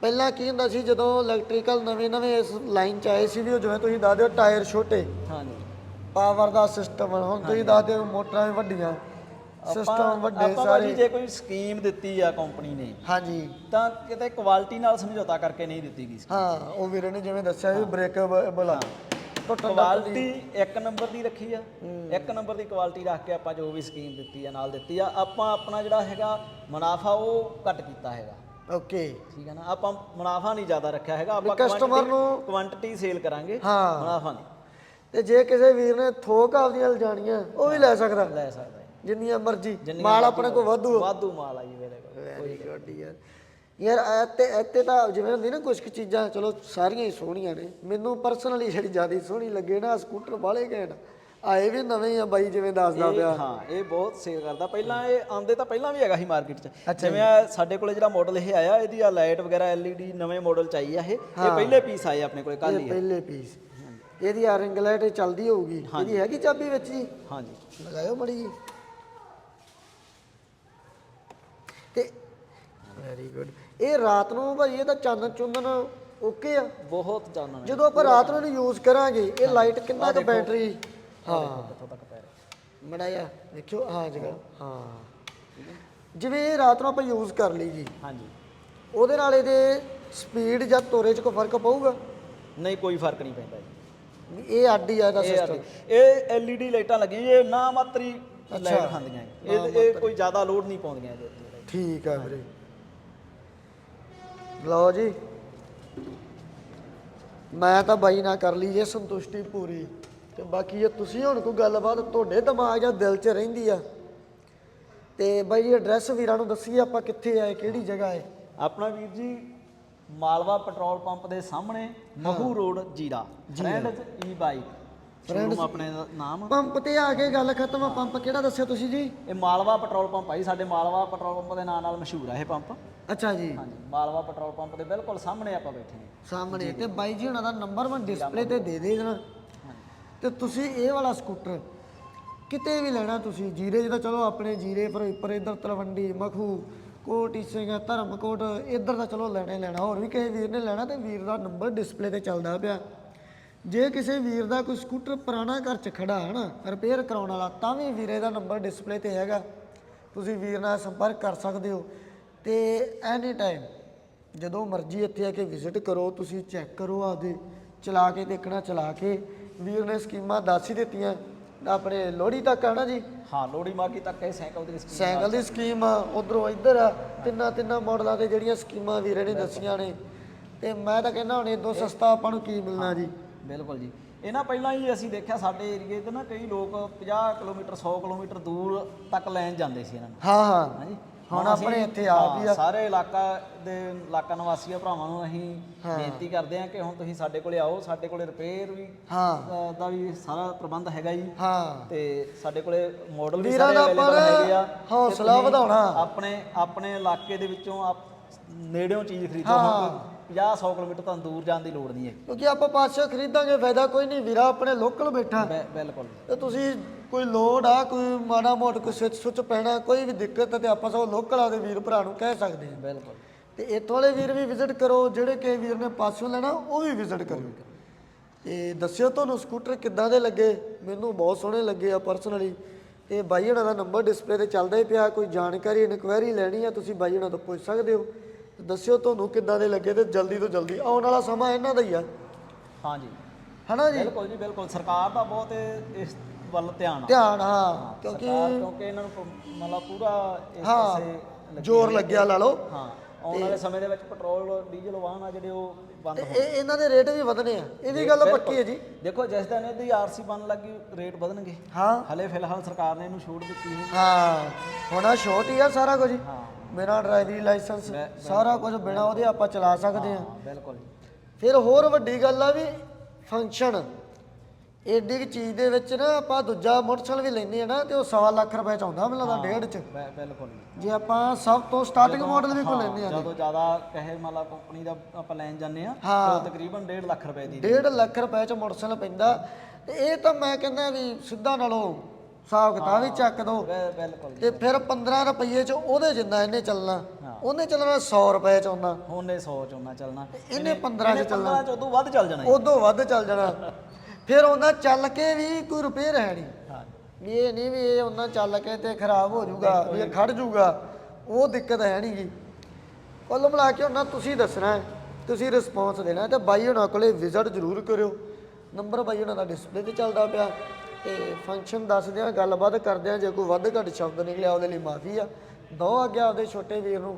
ਪਹਿਲਾਂ ਕੀ ਹੁੰਦਾ ਸੀ ਜਦੋਂ ਇਲੈਕਟ੍ਰੀਕਲ ਨਵੇਂ ਨਵੇਂ ਇਸ ਲਾਈਨ ਚ ਆਏ ਸੀ ਵੀ ਉਹ ਜਿਵੇਂ ਤੁਸੀਂ ਦੱਸਦੇ ਹੋ ਟਾਇਰ ਛੋਟੇ। ਹਾਂਜੀ। ਪਾਵਰ ਦਾ ਸਿਸਟਮ ਹੁਣ ਤੁਸੀਂ ਦੱਸਦੇ ਹੋ ਮੋਟਰਾਂ ਵੀ ਵੱਡੀਆਂ। ਸਿਸਟਮ ਵੱਡੇ ਆਪਾਂ ਸਾਰੇ ਭਾਜੀ ਜੇ ਕੋਈ ਸਕੀਮ ਦਿੱਤੀ ਆ ਕੰਪਨੀ ਨੇ ਹਾਂਜੀ। ਤਾਂ ਕਿਤੇ ਕੁਆਲਿਟੀ ਨਾਲ ਸਮਝੌਤਾ ਕਰਕੇ ਨਹੀਂ ਦਿੱਤੀ ਗਈ ਹਾਂ ਉਹ ਵੀਰੇ ਨੇ ਜਿਵੇਂ ਦੱਸਿਆ ਵੀ ਬ੍ਰੇਕੇਬਲ ਆ। ਟੁੱਟਣ ਦਾ ਕੁਆਲਿਟੀ ਇੱਕ ਨੰਬਰ ਦੀ ਰੱਖੀ ਆ। ਇੱਕ ਨੰਬਰ ਦੀ ਕੁਆਲਿਟੀ ਰੱਖ ਕੇ ਆਪਾਂ ਜੋ ਵੀ ਸਕੀਮ ਦਿੱਤੀ ਆ ਨਾਲ ਦਿੱਤੀ ਆ। ਆਪਾਂ ਆਪਣਾ ਜਿਹੜਾ ਹੈਗਾ ਮੁਨਾਫਾ ਉਹ ਘੱਟ ਕੀਤਾ ਹੈਗਾ। ਓਕੇ। ਠੀਕ ਹੈ ਨਾ? ਆਪਾਂ ਮੁਨਾਫਾ ਨਹੀਂ ਜ਼ਿਆਦਾ ਰੱਖਿਆ ਹੈਗਾ। ਆਪਾਂ customer ਨੂੰ- ਕੁਆਂਟੀਟੀ ਸੇਲ ਕਰਾਂਗੇ ਹਾਂ। ਮੁਨਾਫਾ ਨਹੀਂ। ਤੇ ਜੇ ਕਿਸੇ ਵੀਰ ਨੇ ਥੋਕ ਆਪਦੀਆਂ ਲਿਜਾਣੀਆਂ ਉਹ ਵੀ ਲੈ ਸਕਦਾ। ਲੈ ਸਕਦਾ। ਜਿੰਨੀਆਂ ਮਰਜ਼ੀ ਜਿੰਨੀਆਂ ਮਾਲ ਆਪਣੇ ਕੋਲ ਵਾਧੂ ਵਾਧੂ ਮਾਲ ਆ ਜੀ ਮੇਰੇ ਕੋਲ ਵੈਰੀ ਗੁੱਡ ਯਾਰ। ਯਾਰ ਐਤੇ ਐਤੇ ਤਾਂ ਜਿਵੇਂ ਹੁੰਦੀ ਨਾ ਕੁਝ ਕੁ ਚੀਜ਼ਾਂ ਚਲੋ ਸਾਰੀਆਂ ਹੀ ਸੋਹਣੀਆਂ ਨੇ। ਮੈਨੂੰ ਪਰਸਨਲੀ ਜਿਹੜੀ ਜ਼ਿਆਦਾ ਸੋਹਣੀ ਲੱਗੇ ਨਾ ਸਕੂਟਰ ਵਾਲੇ ਘੈਂਟ। ਆਏ ਵੀ ਨਵੇਂ ਆ ਬਾਈ ਜਿਵੇਂ ਦੱਸਦਾ ਇਹ- ਪਿਆ। ਹਾਂ ਇਹ ਬਹੁਤ ਸੇਲ ਕਰਦਾ। ਪਹਿਲਾਂ ਇਹ ਆਉਂਦੇ ਤਾਂ ਪਹਿਲਾਂ ਵੀ ਹੈਗਾ ਸੀ ਮਾਰਕੀਟ 'ਚ। ਜਿਵੇਂ ਆਹ ਸਾਡੇ ਕੋਲੇ ਜਿਹੜਾ ਮਾਡਲ ਇਹ ਆਇਆ ਇਹਦੀ ਆ ਲਾਈਟ ਵਗੈਰਾ LED ਨਵੇਂ ਮਾਡਲ ਚ ਆਈ ਆ ਇਹ। ਇਹ ਪਹਿਲੇ ਪੀਸ ਆਏ ਆਪਣੇ ਕੋਲੇ ਕੱਲ ਇਹ ਹੀ ਪਹਿਲੇ ਪੀਸ ਇਹਦੀ ਆ ਰਿੰਗ ਲਾਈਟ ਚੱਲਦੀ ਹੋਊਗੀ। ਇਹਦੀ ਹੈਗੀ ਚਾਬੀ ਵਿੱਚ ਜੀ? ਹਾਂਜੀ। ਲਗਾਇਓ ਮੜੀ ਜੀ। ਵੈਰੀ ਗੁੱਡ ਇਹ ਰਾਤ ਨੂੰ ਭਾਈ ਇਹ ਤਾਂ ਚਾਨਣ ਚੁੰਨਣ ਓਕੇ ਆ? ਬਹੁਤ ਚਾਨਣ ਜਦੋਂ ਆਪਾਂ ਰਾਤ ਨੂੰ ਯੂਜ਼ ਕਰਾਂਗੇ ਇਹ ਲਾਈਟ ਕਿੰਨਾ ਕੁ ਬੈਟਰੀ ਹਾਂ। ਕਿੱਥੋਂ ਤੱਕ ਪੈ ਰਿਹਾ। ਮੜਾ ਜਾ ਦੇਖਿਓ ਹਾਂ ਜਗਾ ਹਾਂ। ਜਿਵੇਂ ਇਹ ਰਾਤ ਨੂੰ ਆਪਾਂ ਯੂਜ਼ ਕਰ ਲਈ ਜੀ ਹਾਂਜੀ। ਉਹਦੇ ਨਾਲ ਇਹਦੇ ਸਪੀਡ ਜਾਂ ਤੋਰੇ 'ਚ ਕੋਈ ਫ਼ਰਕ ਪਊਗਾ? ਨਹੀਂ ਕੋਈ ਫ਼ਰਕ ਨਹੀਂ ਪੈਂਦਾ ਜੀ। ਇਹ ਅੱਡ ਹੀ ਆ ਇਹਦਾ ਇਹ ਆ ਸਿਸਟਮ ਇਹ LED ਲਾਈਟਾਂ ਲੱਗੀਆਂ ਇਹ ਨਾ ਮਾਤਰੀ ਲਾਈਟ ਖਾਂਦੀਆਂ। ਇਹ। ਇਹ ਇਹ ਕੋਈ ਜ਼ਿਆਦਾ ਲੋਡ ਨਹੀਂ ਪਾਉਂਦੀਆਂ ਇਹਦੇ ਉੱਤੇ। ਠੀਕ ਆ ਵੀਰੇ। ਲਓ ਜੀ। ਮੈਂ ਤਾਂ ਬਾਈ ਨਾਲ ਕਰ ਲਈ ਜੇ ਸੰਤੁਸ਼ਟੀ ਪੂਰੀ। ਤੇ ਬਾਕੀ ਜੇ ਤੁਸੀਂ ਹੁਣ ਕੋਈ ਗੱਲਬਾਤ ਤੁਹਾਡੇ ਦਿਮਾਗ ਜਾਂ ਦਿਲ 'ਚ ਰਹਿੰਦੀ ਆ ਤੇ ਬਾਈ ਜੀ ਐਡਰੈਸ ਵੀਰਾਂ ਨੂੰ ਦੱਸੀਏ ਆਪਾਂ ਕਿੱਥੇ ਆਏ ਕਿਹੜੀ ਜਗ੍ਹਾ ਹੈ ਆਪਣਾ ਵੀਰ ਜੀ ਮਾਲਵਾ ਪੈਟਰੋਲ ਪੰਪ ਦੇ ਸਾਹਮਣੇ Mahu road Zira. Friends E bike showroom ਆਪਣੇ ਨਾਮ। ਪੰਪ ਤੇ ਆ ਕੇ ਗੱਲ ਖਤਮ ਆ ਪੰਪ ਕਿਹੜਾ ਦੱਸਿਆ ਤੁਸੀਂ ਜੀ? ਇਹ ਮਾਲਵਾ ਪੈਟਰੋਲ ਪੰਪ ਆ ਜੀ ਸਾਡੇ ਮਾਲਵਾ ਪੈਟਰੋਲ ਪੰਪ ਦੇ ਨਾਂ ਨਾਲ ਮਸ਼ਹੂਰ ਆ ਇਹ ਪੰਪ। ਅੱਛਾ ਜੀ। ਹਾਂਜੀ ਮਾਲਵਾ ਪੈਟਰੋਲ ਪੰਪ ਦੇ ਬਿਲਕੁਲ ਸਾਹਮਣੇ ਆਪਾਂ ਬੈਠੇ ਹਾਂ। ਸਾਹਮਣੇ ਤੇ ਬਾਈ ਜੀ ਹੁਣਾਂ ਦਾ ਨੰਬਰ ਮੈਂ ਡਿਸਪਲੇ ਤੇ ਦੇ ਦੇ ਦੇਣਾ ਤੇ ਤੁਸੀਂ ਇਹ ਵਾਲਾ ਸਕੂਟਰ ਕਿਤੇ ਵੀ ਲੈਣਾ ਤੁਸੀਂ ਜੀਰੇ ਜਿਹਦਾ ਚਲੋ ਆਪਣੇ ਜੀਰੇ ਫਿਰੋਜ਼ਪੁਰ ਇੱਧਰ ਤਲਵੰਡੀ ਮਖੂ ਕੋਟ ਸਿੰਘ ਧਰਮਕੋਟ ਇੱਧਰ ਦਾ ਚਲੋ ਲੈਣਾ ਲੈਣਾ ਹੋਰ ਵੀ ਕਿਸੇ ਵੀਰ ਨੇ ਲੈਣਾ ਤੇ ਵੀਰ ਦਾ ਨੰਬਰ ਡਿਸਪਲੇ ਤੇ ਚੱਲਦਾ ਪਿਆ। ਜੇ ਕਿਸੇ ਵੀਰ ਦਾ ਕੋਈ ਸਕੂਟਰ ਪੁਰਾਣਾ ਘਰ 'ਚ ਖੜਾ ਹੈ ਨਾ ਰਿਪੇਅਰ ਕਰਾਉਣ ਵਾਲਾ ਤਾਂ ਵੀ ਵੀਰੇ ਦਾ ਨੰਬਰ ਡਿਸਪਲੇ ਤੇ ਹੈਗਾ। ਤੁਸੀਂ ਵੀਰ ਨਾਲ ਸੰਪਰਕ ਕਰ ਸਕਦੇ ਹੋ। ਤੇ ਐਨੀ ਟਾਈਮ ਜਦੋਂ ਮਰਜ਼ੀ ਇੱਥੇ ਆ ਕੇ ਵਿਜ਼ਿਟ ਕਰੋ ਤੁਸੀਂ ਚੈੱਕ ਕਰੋ ਆਪਦੇ ਚਲਾ ਕੇ ਦੇਖਣਾ ਚਲਾ ਕੇ। ਵੀਰ ਨੇ ਸਕੀਮਾਂ ਦੱਸ ਹੀ ਦਿੱਤੀਆਂ। ਆਪਣੇ ਲੋਹੜੀ ਤੱਕ ਆ ਨਾ ਜੀ? ਹਾਂ ਲੋੜੀ ਮਾਗੀ ਤੱਕ ਇਹ ਸਾਈਕਲ ਦੀ ਸਕੀਮ ਸਾਈਕਲ ਦੀ ਸਕੀਮ ਆ ਉਧਰੋਂ ਇੱਧਰ ਆ ਤਿੰਨਾਂ ਤਿੰਨਾਂ ਮਾਡਲਾਂ ਤੇ ਜਿਹੜੀਆਂ ਸਕੀਮਾਂ ਵੀਰੇ ਨੇ ਦੱਸੀਆਂ ਨੇ। ਤੇ ਮੈਂ ਤਾਂ ਕਹਿੰਦਾ ਹੁਣ ਇਦੋਂ ਸਸਤਾ ਆਪਾਂ ਨੂੰ ਕੀ ਮਿਲਣਾ ਜੀ? ਬਿਲਕੁਲ ਜੀ। ਇਹ ਨਾ ਪਹਿਲਾਂ ਹੀ ਅਸੀਂ ਦੇਖਿਆ ਸਾਡੇ ਏਰੀਏ ਤੇ ਨਾ ਕਈ ਲੋਕ 50 ਕਿਲੋਮੀਟਰ 100 ਕਿਲੋਮੀਟਰ ਦੂਰ ਤੱਕ ਲੈਣ ਜਾਂਦੇ ਸੀ ਇਹਨਾਂ ਨੂੰ। ਹਾਂ ਹਾਂ। ਹਾਂਜੀ। ਹੁਣ ਆਪਣੇ ਇੱਥੇ ਆਪ ਹੀ ਹਾਂ, ਆ। ਸਾਰੇ ਇਲਾਕਾ ਦੇ ਇਲਾਕਾ ਨਿਵਾਸੀਆਂ ਭਰਾਵਾਂ ਨੂੰ ਅਸੀਂ ਬੇਨਤੀ ਕਰਦੇ ਹਾਂ ਕਿ ਹੁਣ ਤੁਸੀਂ ਸਾਡੇ ਕੋਲੇ ਆਓ ਸਾਡੇ ਕੋਲੇ ਰਿਪੇਅਰ ਵੀ ਹਾਂ। ਦਾ ਵੀ ਸਾਰਾ ਪ੍ਰਬੰਧ ਹੈਗਾ ਜੀ। ਹਾਂ। ਤੇ ਸਾਡੇ ਕੋਲੇ ਮਾਡਲ ਵੀ ਸਾਰੇ ਅਵੇਲੇਬਲ ਹੈਗੇ ਆ। ਹੌਸਲਾ ਵਧਾਉਣਾ। ਆਪਣੇ ਆਪਣੇ ਇਲਾਕੇ ਦੇ ਵਿੱਚੋਂ ਨੇੜਿਓਂ ਚੀਜ਼ ਖਰੀਦੋ। ਹੁਣ 50 100 ਕਿਲੋਮੀਟਰ ਤੋਂ ਦੂਰ ਜਾਣ ਦੀ ਲੋੜ ਨਹੀਂ ਹੈ। ਕਿਉਂਕਿ ਆਪਾਂ ਪਾਸੇ ਖਰੀਦਾਂਗੇ ਫਾਇਦਾ ਕੋਈ ਨਹੀਂ। ਵੀਰਾ ਆਪਣੇ ਲੋਕਲ ਬੈਠਾ। ਬਿਲਕੁਲ। ਤੇ ਤੁਸੀਂ ਕੋਈ ਲੋਡ ਆ ਕੋਈ ਮਾੜਾ ਮੋਟ ਕੋਈ ਸਵਿਚ ਸੁਚ ਪੈਣਾ ਕੋਈ ਵੀ ਦਿੱਕਤ ਤੇ ਆਪਾਂ ਸਭ ਲੋਕਲ ਆਦੇ ਵੀਰ ਭਰਾ ਨੂੰ ਕਹਿ ਸਕਦੇ ਹਾਂ। ਬਿਲਕੁਲ। ਤੇ ਇੱਥੋਂ ਵਾਲੇ ਵੀਰ ਵੀ ਵਿਜ਼ਿਟ ਕਰੋ ਜਿਹੜੇ ਕਿ ਵੀਰ ਨੇ ਪਾਸੋਂ ਲੈਣਾ ਉਹ ਵੀ ਵਿਜ਼ਿਟ ਕਰਿਓ। ਤੇ ਦੱਸਿਓ ਤੁਹਾਨੂੰ ਸਕੂਟਰ ਕਿੱਦਾਂ ਦੇ ਲੱਗੇ? ਮੈਨੂੰ ਬਹੁਤ ਸੋਹਣੇ ਲੱਗੇ ਆ ਪਰਸਨਲੀ ਤੇ ਬਾਈ ਹਣਾ ਦਾ ਨੰਬਰ ਡਿਸਪਲੇ ਤੇ ਚੱਲਦਾ ਹੀ ਪਿਆ ਕੋਈ ਜਾਣਕਾਰੀ ਇਨਕੁਆਇਰੀ ਲੈਣੀ ਆ ਤੁਸੀਂ ਬਾਈ ਹਣਾ ਤੋਂ ਪੁੱਛ ਸਕਦੇ ਹੋ। ਦੱਸਿਓ ਤੁਹਾਨੂੰ ਕਿੱਦਾਂ ਦੇ ਲੱਗੇ ਤੇ ਜਲਦੀ ਤੋਂ ਜਲਦੀ ਆਉਣ ਵਾਲਾ ਸਮਾਂ ਇਹਨਾਂ ਦਾ ਹੀ ਆ। ਹਾਂਜੀ। ਹਨਾ ਜੀ? ਬਿਲਕੁਲ ਜੀ ਬਿਲਕੁਲ। ਸਰਕਾਰ ਦਾ ਬਹੁਤ ਇਸ ਵੱਲ ਧਿਆਨ ਆ। ਧਿਆਨ ਹਾਂ ਕਿਉਂਕਿ ਸਰਕਾਰ ਕਿਉਂਕਿ ਇਹਨਾਂ ਨੂੰ ਪ- ਮਤਲਬ ਪੂਰਾ ਇਸ ਹਾਂ। ਜ਼ੋਰ ਲੱਗਿਆ ਲਾ ਲਓ। ਹਾਂ ਆਉਣ ਵਾਲੇ ਸਮੇਂ ਦੇ ਵਿੱਚ ਪੈਟਰੋਲ ਡੀਜ਼ਲ ਵਾਹਨ ਆ ਜਿਹੜੇ ਉਹ ਬੰਦ ਤੇ ਇਹ ਇਹਨਾਂ ਦੇ ਰੇਟ ਵੀ ਵਧਣੇ ਆ। ਇਹ ਵੀ ਗੱਲ ਪੱਕੀ ਹੈ ਜੀ। ਦੇਖੋ ਜਿਸ ਦਿਨ ਇਹਦੀ ਆਰਸੀ ਬਣ ਲੱਗੀ ਰੇਟ ਵਧਣਗੇ। ਹਾਂ। ਹਲੇ ਫਿਲਹਾਲ ਸਰਕਾਰ ਨੇ ਇਹਨੂੰ ਛੂਟ ਦਿੱਤੀ ਹੈ। ਹਾਂ ਹੋਣਾ ਸ਼ੋਟ ਹੀ ਆ ਸਾਰਾ ਕੁਝ। ਹਾਂ। ਬਿਨਾਂ ਡਰਾਈਵਿੰਗ ਲਾਇਸੈਂਸ ਸਾਰਾ ਕੁਝ ਬਿਨਾਂ ਉਹਦੇ ਆਪਾਂ ਚਲਾ ਸਕਦੇ ਆ ਬਿਲਕੁਲ। ਫਿਰ ਹੋਰ ਵੱਡੀ ਗੱਲ ਆ ਵੀ ਫੰਕਸ਼ਨ ਏਡੀ ਕੁ ਚੀਜ਼ ਦੇ ਵਿੱਚ ਨਾ ਆਪਾਂ ਦੂਜਾ ਮੋਟਰਸਾਈਕਲ ਵੀ ਲੈਂਦੇ ਆ ਨਾ ਤੇ ਉਹ ਸਵਾ ਲੱਖ ਰੁਪਏ ਚ ਆਉਂਦਾ ਮੈਨੂੰ ਲੱਗਦਾ ਡੇਢ ਚ। ਬਿ- ਬਿਲਕੁਲ ਜੀ। ਜੇ ਆਪਾਂ ਸਭ ਤੋਂ ਸਟਾਰਟਿੰਗ ਮਾਡਲ ਵੀ ਕੋ ਲੈਂਦੇ ਆ ਜਦੋਂ ਜ਼ਿਆਦਾ ਕਹੇ ਮੰਨ ਲਾ ਕੰਪਨੀ ਦਾ ਆਪਾਂ ਲੈਣ ਜਾਂਦੇ ਆ ਹਾਂ। ਉਹ ਤਕਰੀਬਨ 1.5 ਲੱਖ ਰੁਪਏ ਦੀ ਡੇਢ ਲੱਖ ਰੁਪਏ ਚ ਮੋਟਰਸਾਈਕਲ ਪੈਂਦਾ। ਤੇ ਇਹ ਤਾਂ ਮੈਂ ਕਹਿੰਦਾ ਵੀ ਸਿੱਧਾ ਨਾਲੋਂ ਹਿਸਾਬ ਕਿਤਾਬ ਵੀ ਚੱਕ ਦੋ। ਬਿ- ਬਿਲਕੁਲ ਜੀ। ਤੇ ਫਿਰ 15 ਰੁਪਏ ਚ ਉਹਦੇ ਜਿੰਨਾ ਇਹਨੇ ਚੱਲਣਾ। ਉਹਨੇ ਚੱਲਣਾ 100 ਰੁਪਏ ਚ ਆਉਂਦਾ ਹੁਣ ਇਹ 100 ਚ ਉਹਨਾਂ ਚੱਲਣਾ। ਇਹਨੇ 15 ਚ ਚੱਲਣਾ। 15 ਚ ਉਦੋਂ ਵੱਧ ਚੱਲ ਜਾਣਾ ਜੀ। ਉਦੋਂ ਵੱਧ ਚੱਲ ਜਾਣਾ। ਫਿਰ ਉਹਨਾਂ ਚੱਲ ਕੇ ਵੀ ਕੋਈ ਰਿਪੇਅਰ ਹੈ ਨਹੀਂ ਹਾਂ ਵੀ ਇਹ ਨਹੀਂ ਵੀ ਇਹ ਉਹਨਾਂ ਚੱਲ ਕੇ ਤੇ ਖਰਾਬ ਹੋ ਜਾਊਗਾ ਵੀ ਇਹ ਖੜ ਜਾਊਗਾ ਉਹ ਦਿੱਕਤ ਹੈ ਨਹੀਂ ਗੀ। ਕੁੱਲ ਮਿਲਾ ਕੇ ਉਹਨਾਂ ਤੁਸੀਂ ਦੱਸਣਾ ਤੁਸੀਂ ਰਿਸਪੌਂਸ ਦੇਣਾ ਤੇ ਬਾਈ ਉਹਨਾਂ ਕੋਲੇ ਵਿਜ਼ਿਟ ਜ਼ਰੂਰ ਕਰਿਓ। ਨੰਬਰ ਬਾਈ ਉਹਨਾਂ ਦਾ ਡਿਸਪਲੇ ਤੇ ਚੱਲਦਾ ਪਿਆ ਤੇ ਫੰਕਸ਼ਨ ਦੱਸਦੇ ਆ ਗੱਲਬਾਤ ਕਰਦੇ ਆ ਜੇ ਕੋਈ ਵੱਧ ਘੱਟ ਸ਼ਬਦ ਨਿਕਲਿਆ ਉਹਦੇ ਲਈ ਮਾਫੀ ਆ। ਦੋ ਅੱਗੇ ਆਪਦੇ ਛੋਟੇ ਵੀਰ ਨੂੰ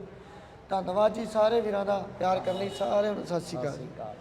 ਧੰਨਵਾਦ ਜੀ ਸਾਰੇ ਵੀਰਾਂ ਦਾ ਪਿਆਰ ਕਰਨ ਲਈ ਸਾਰਿਆਂ ਨੂੰ ਸਤਿ ਸ਼੍ਰੀ ਅਕਾਲ।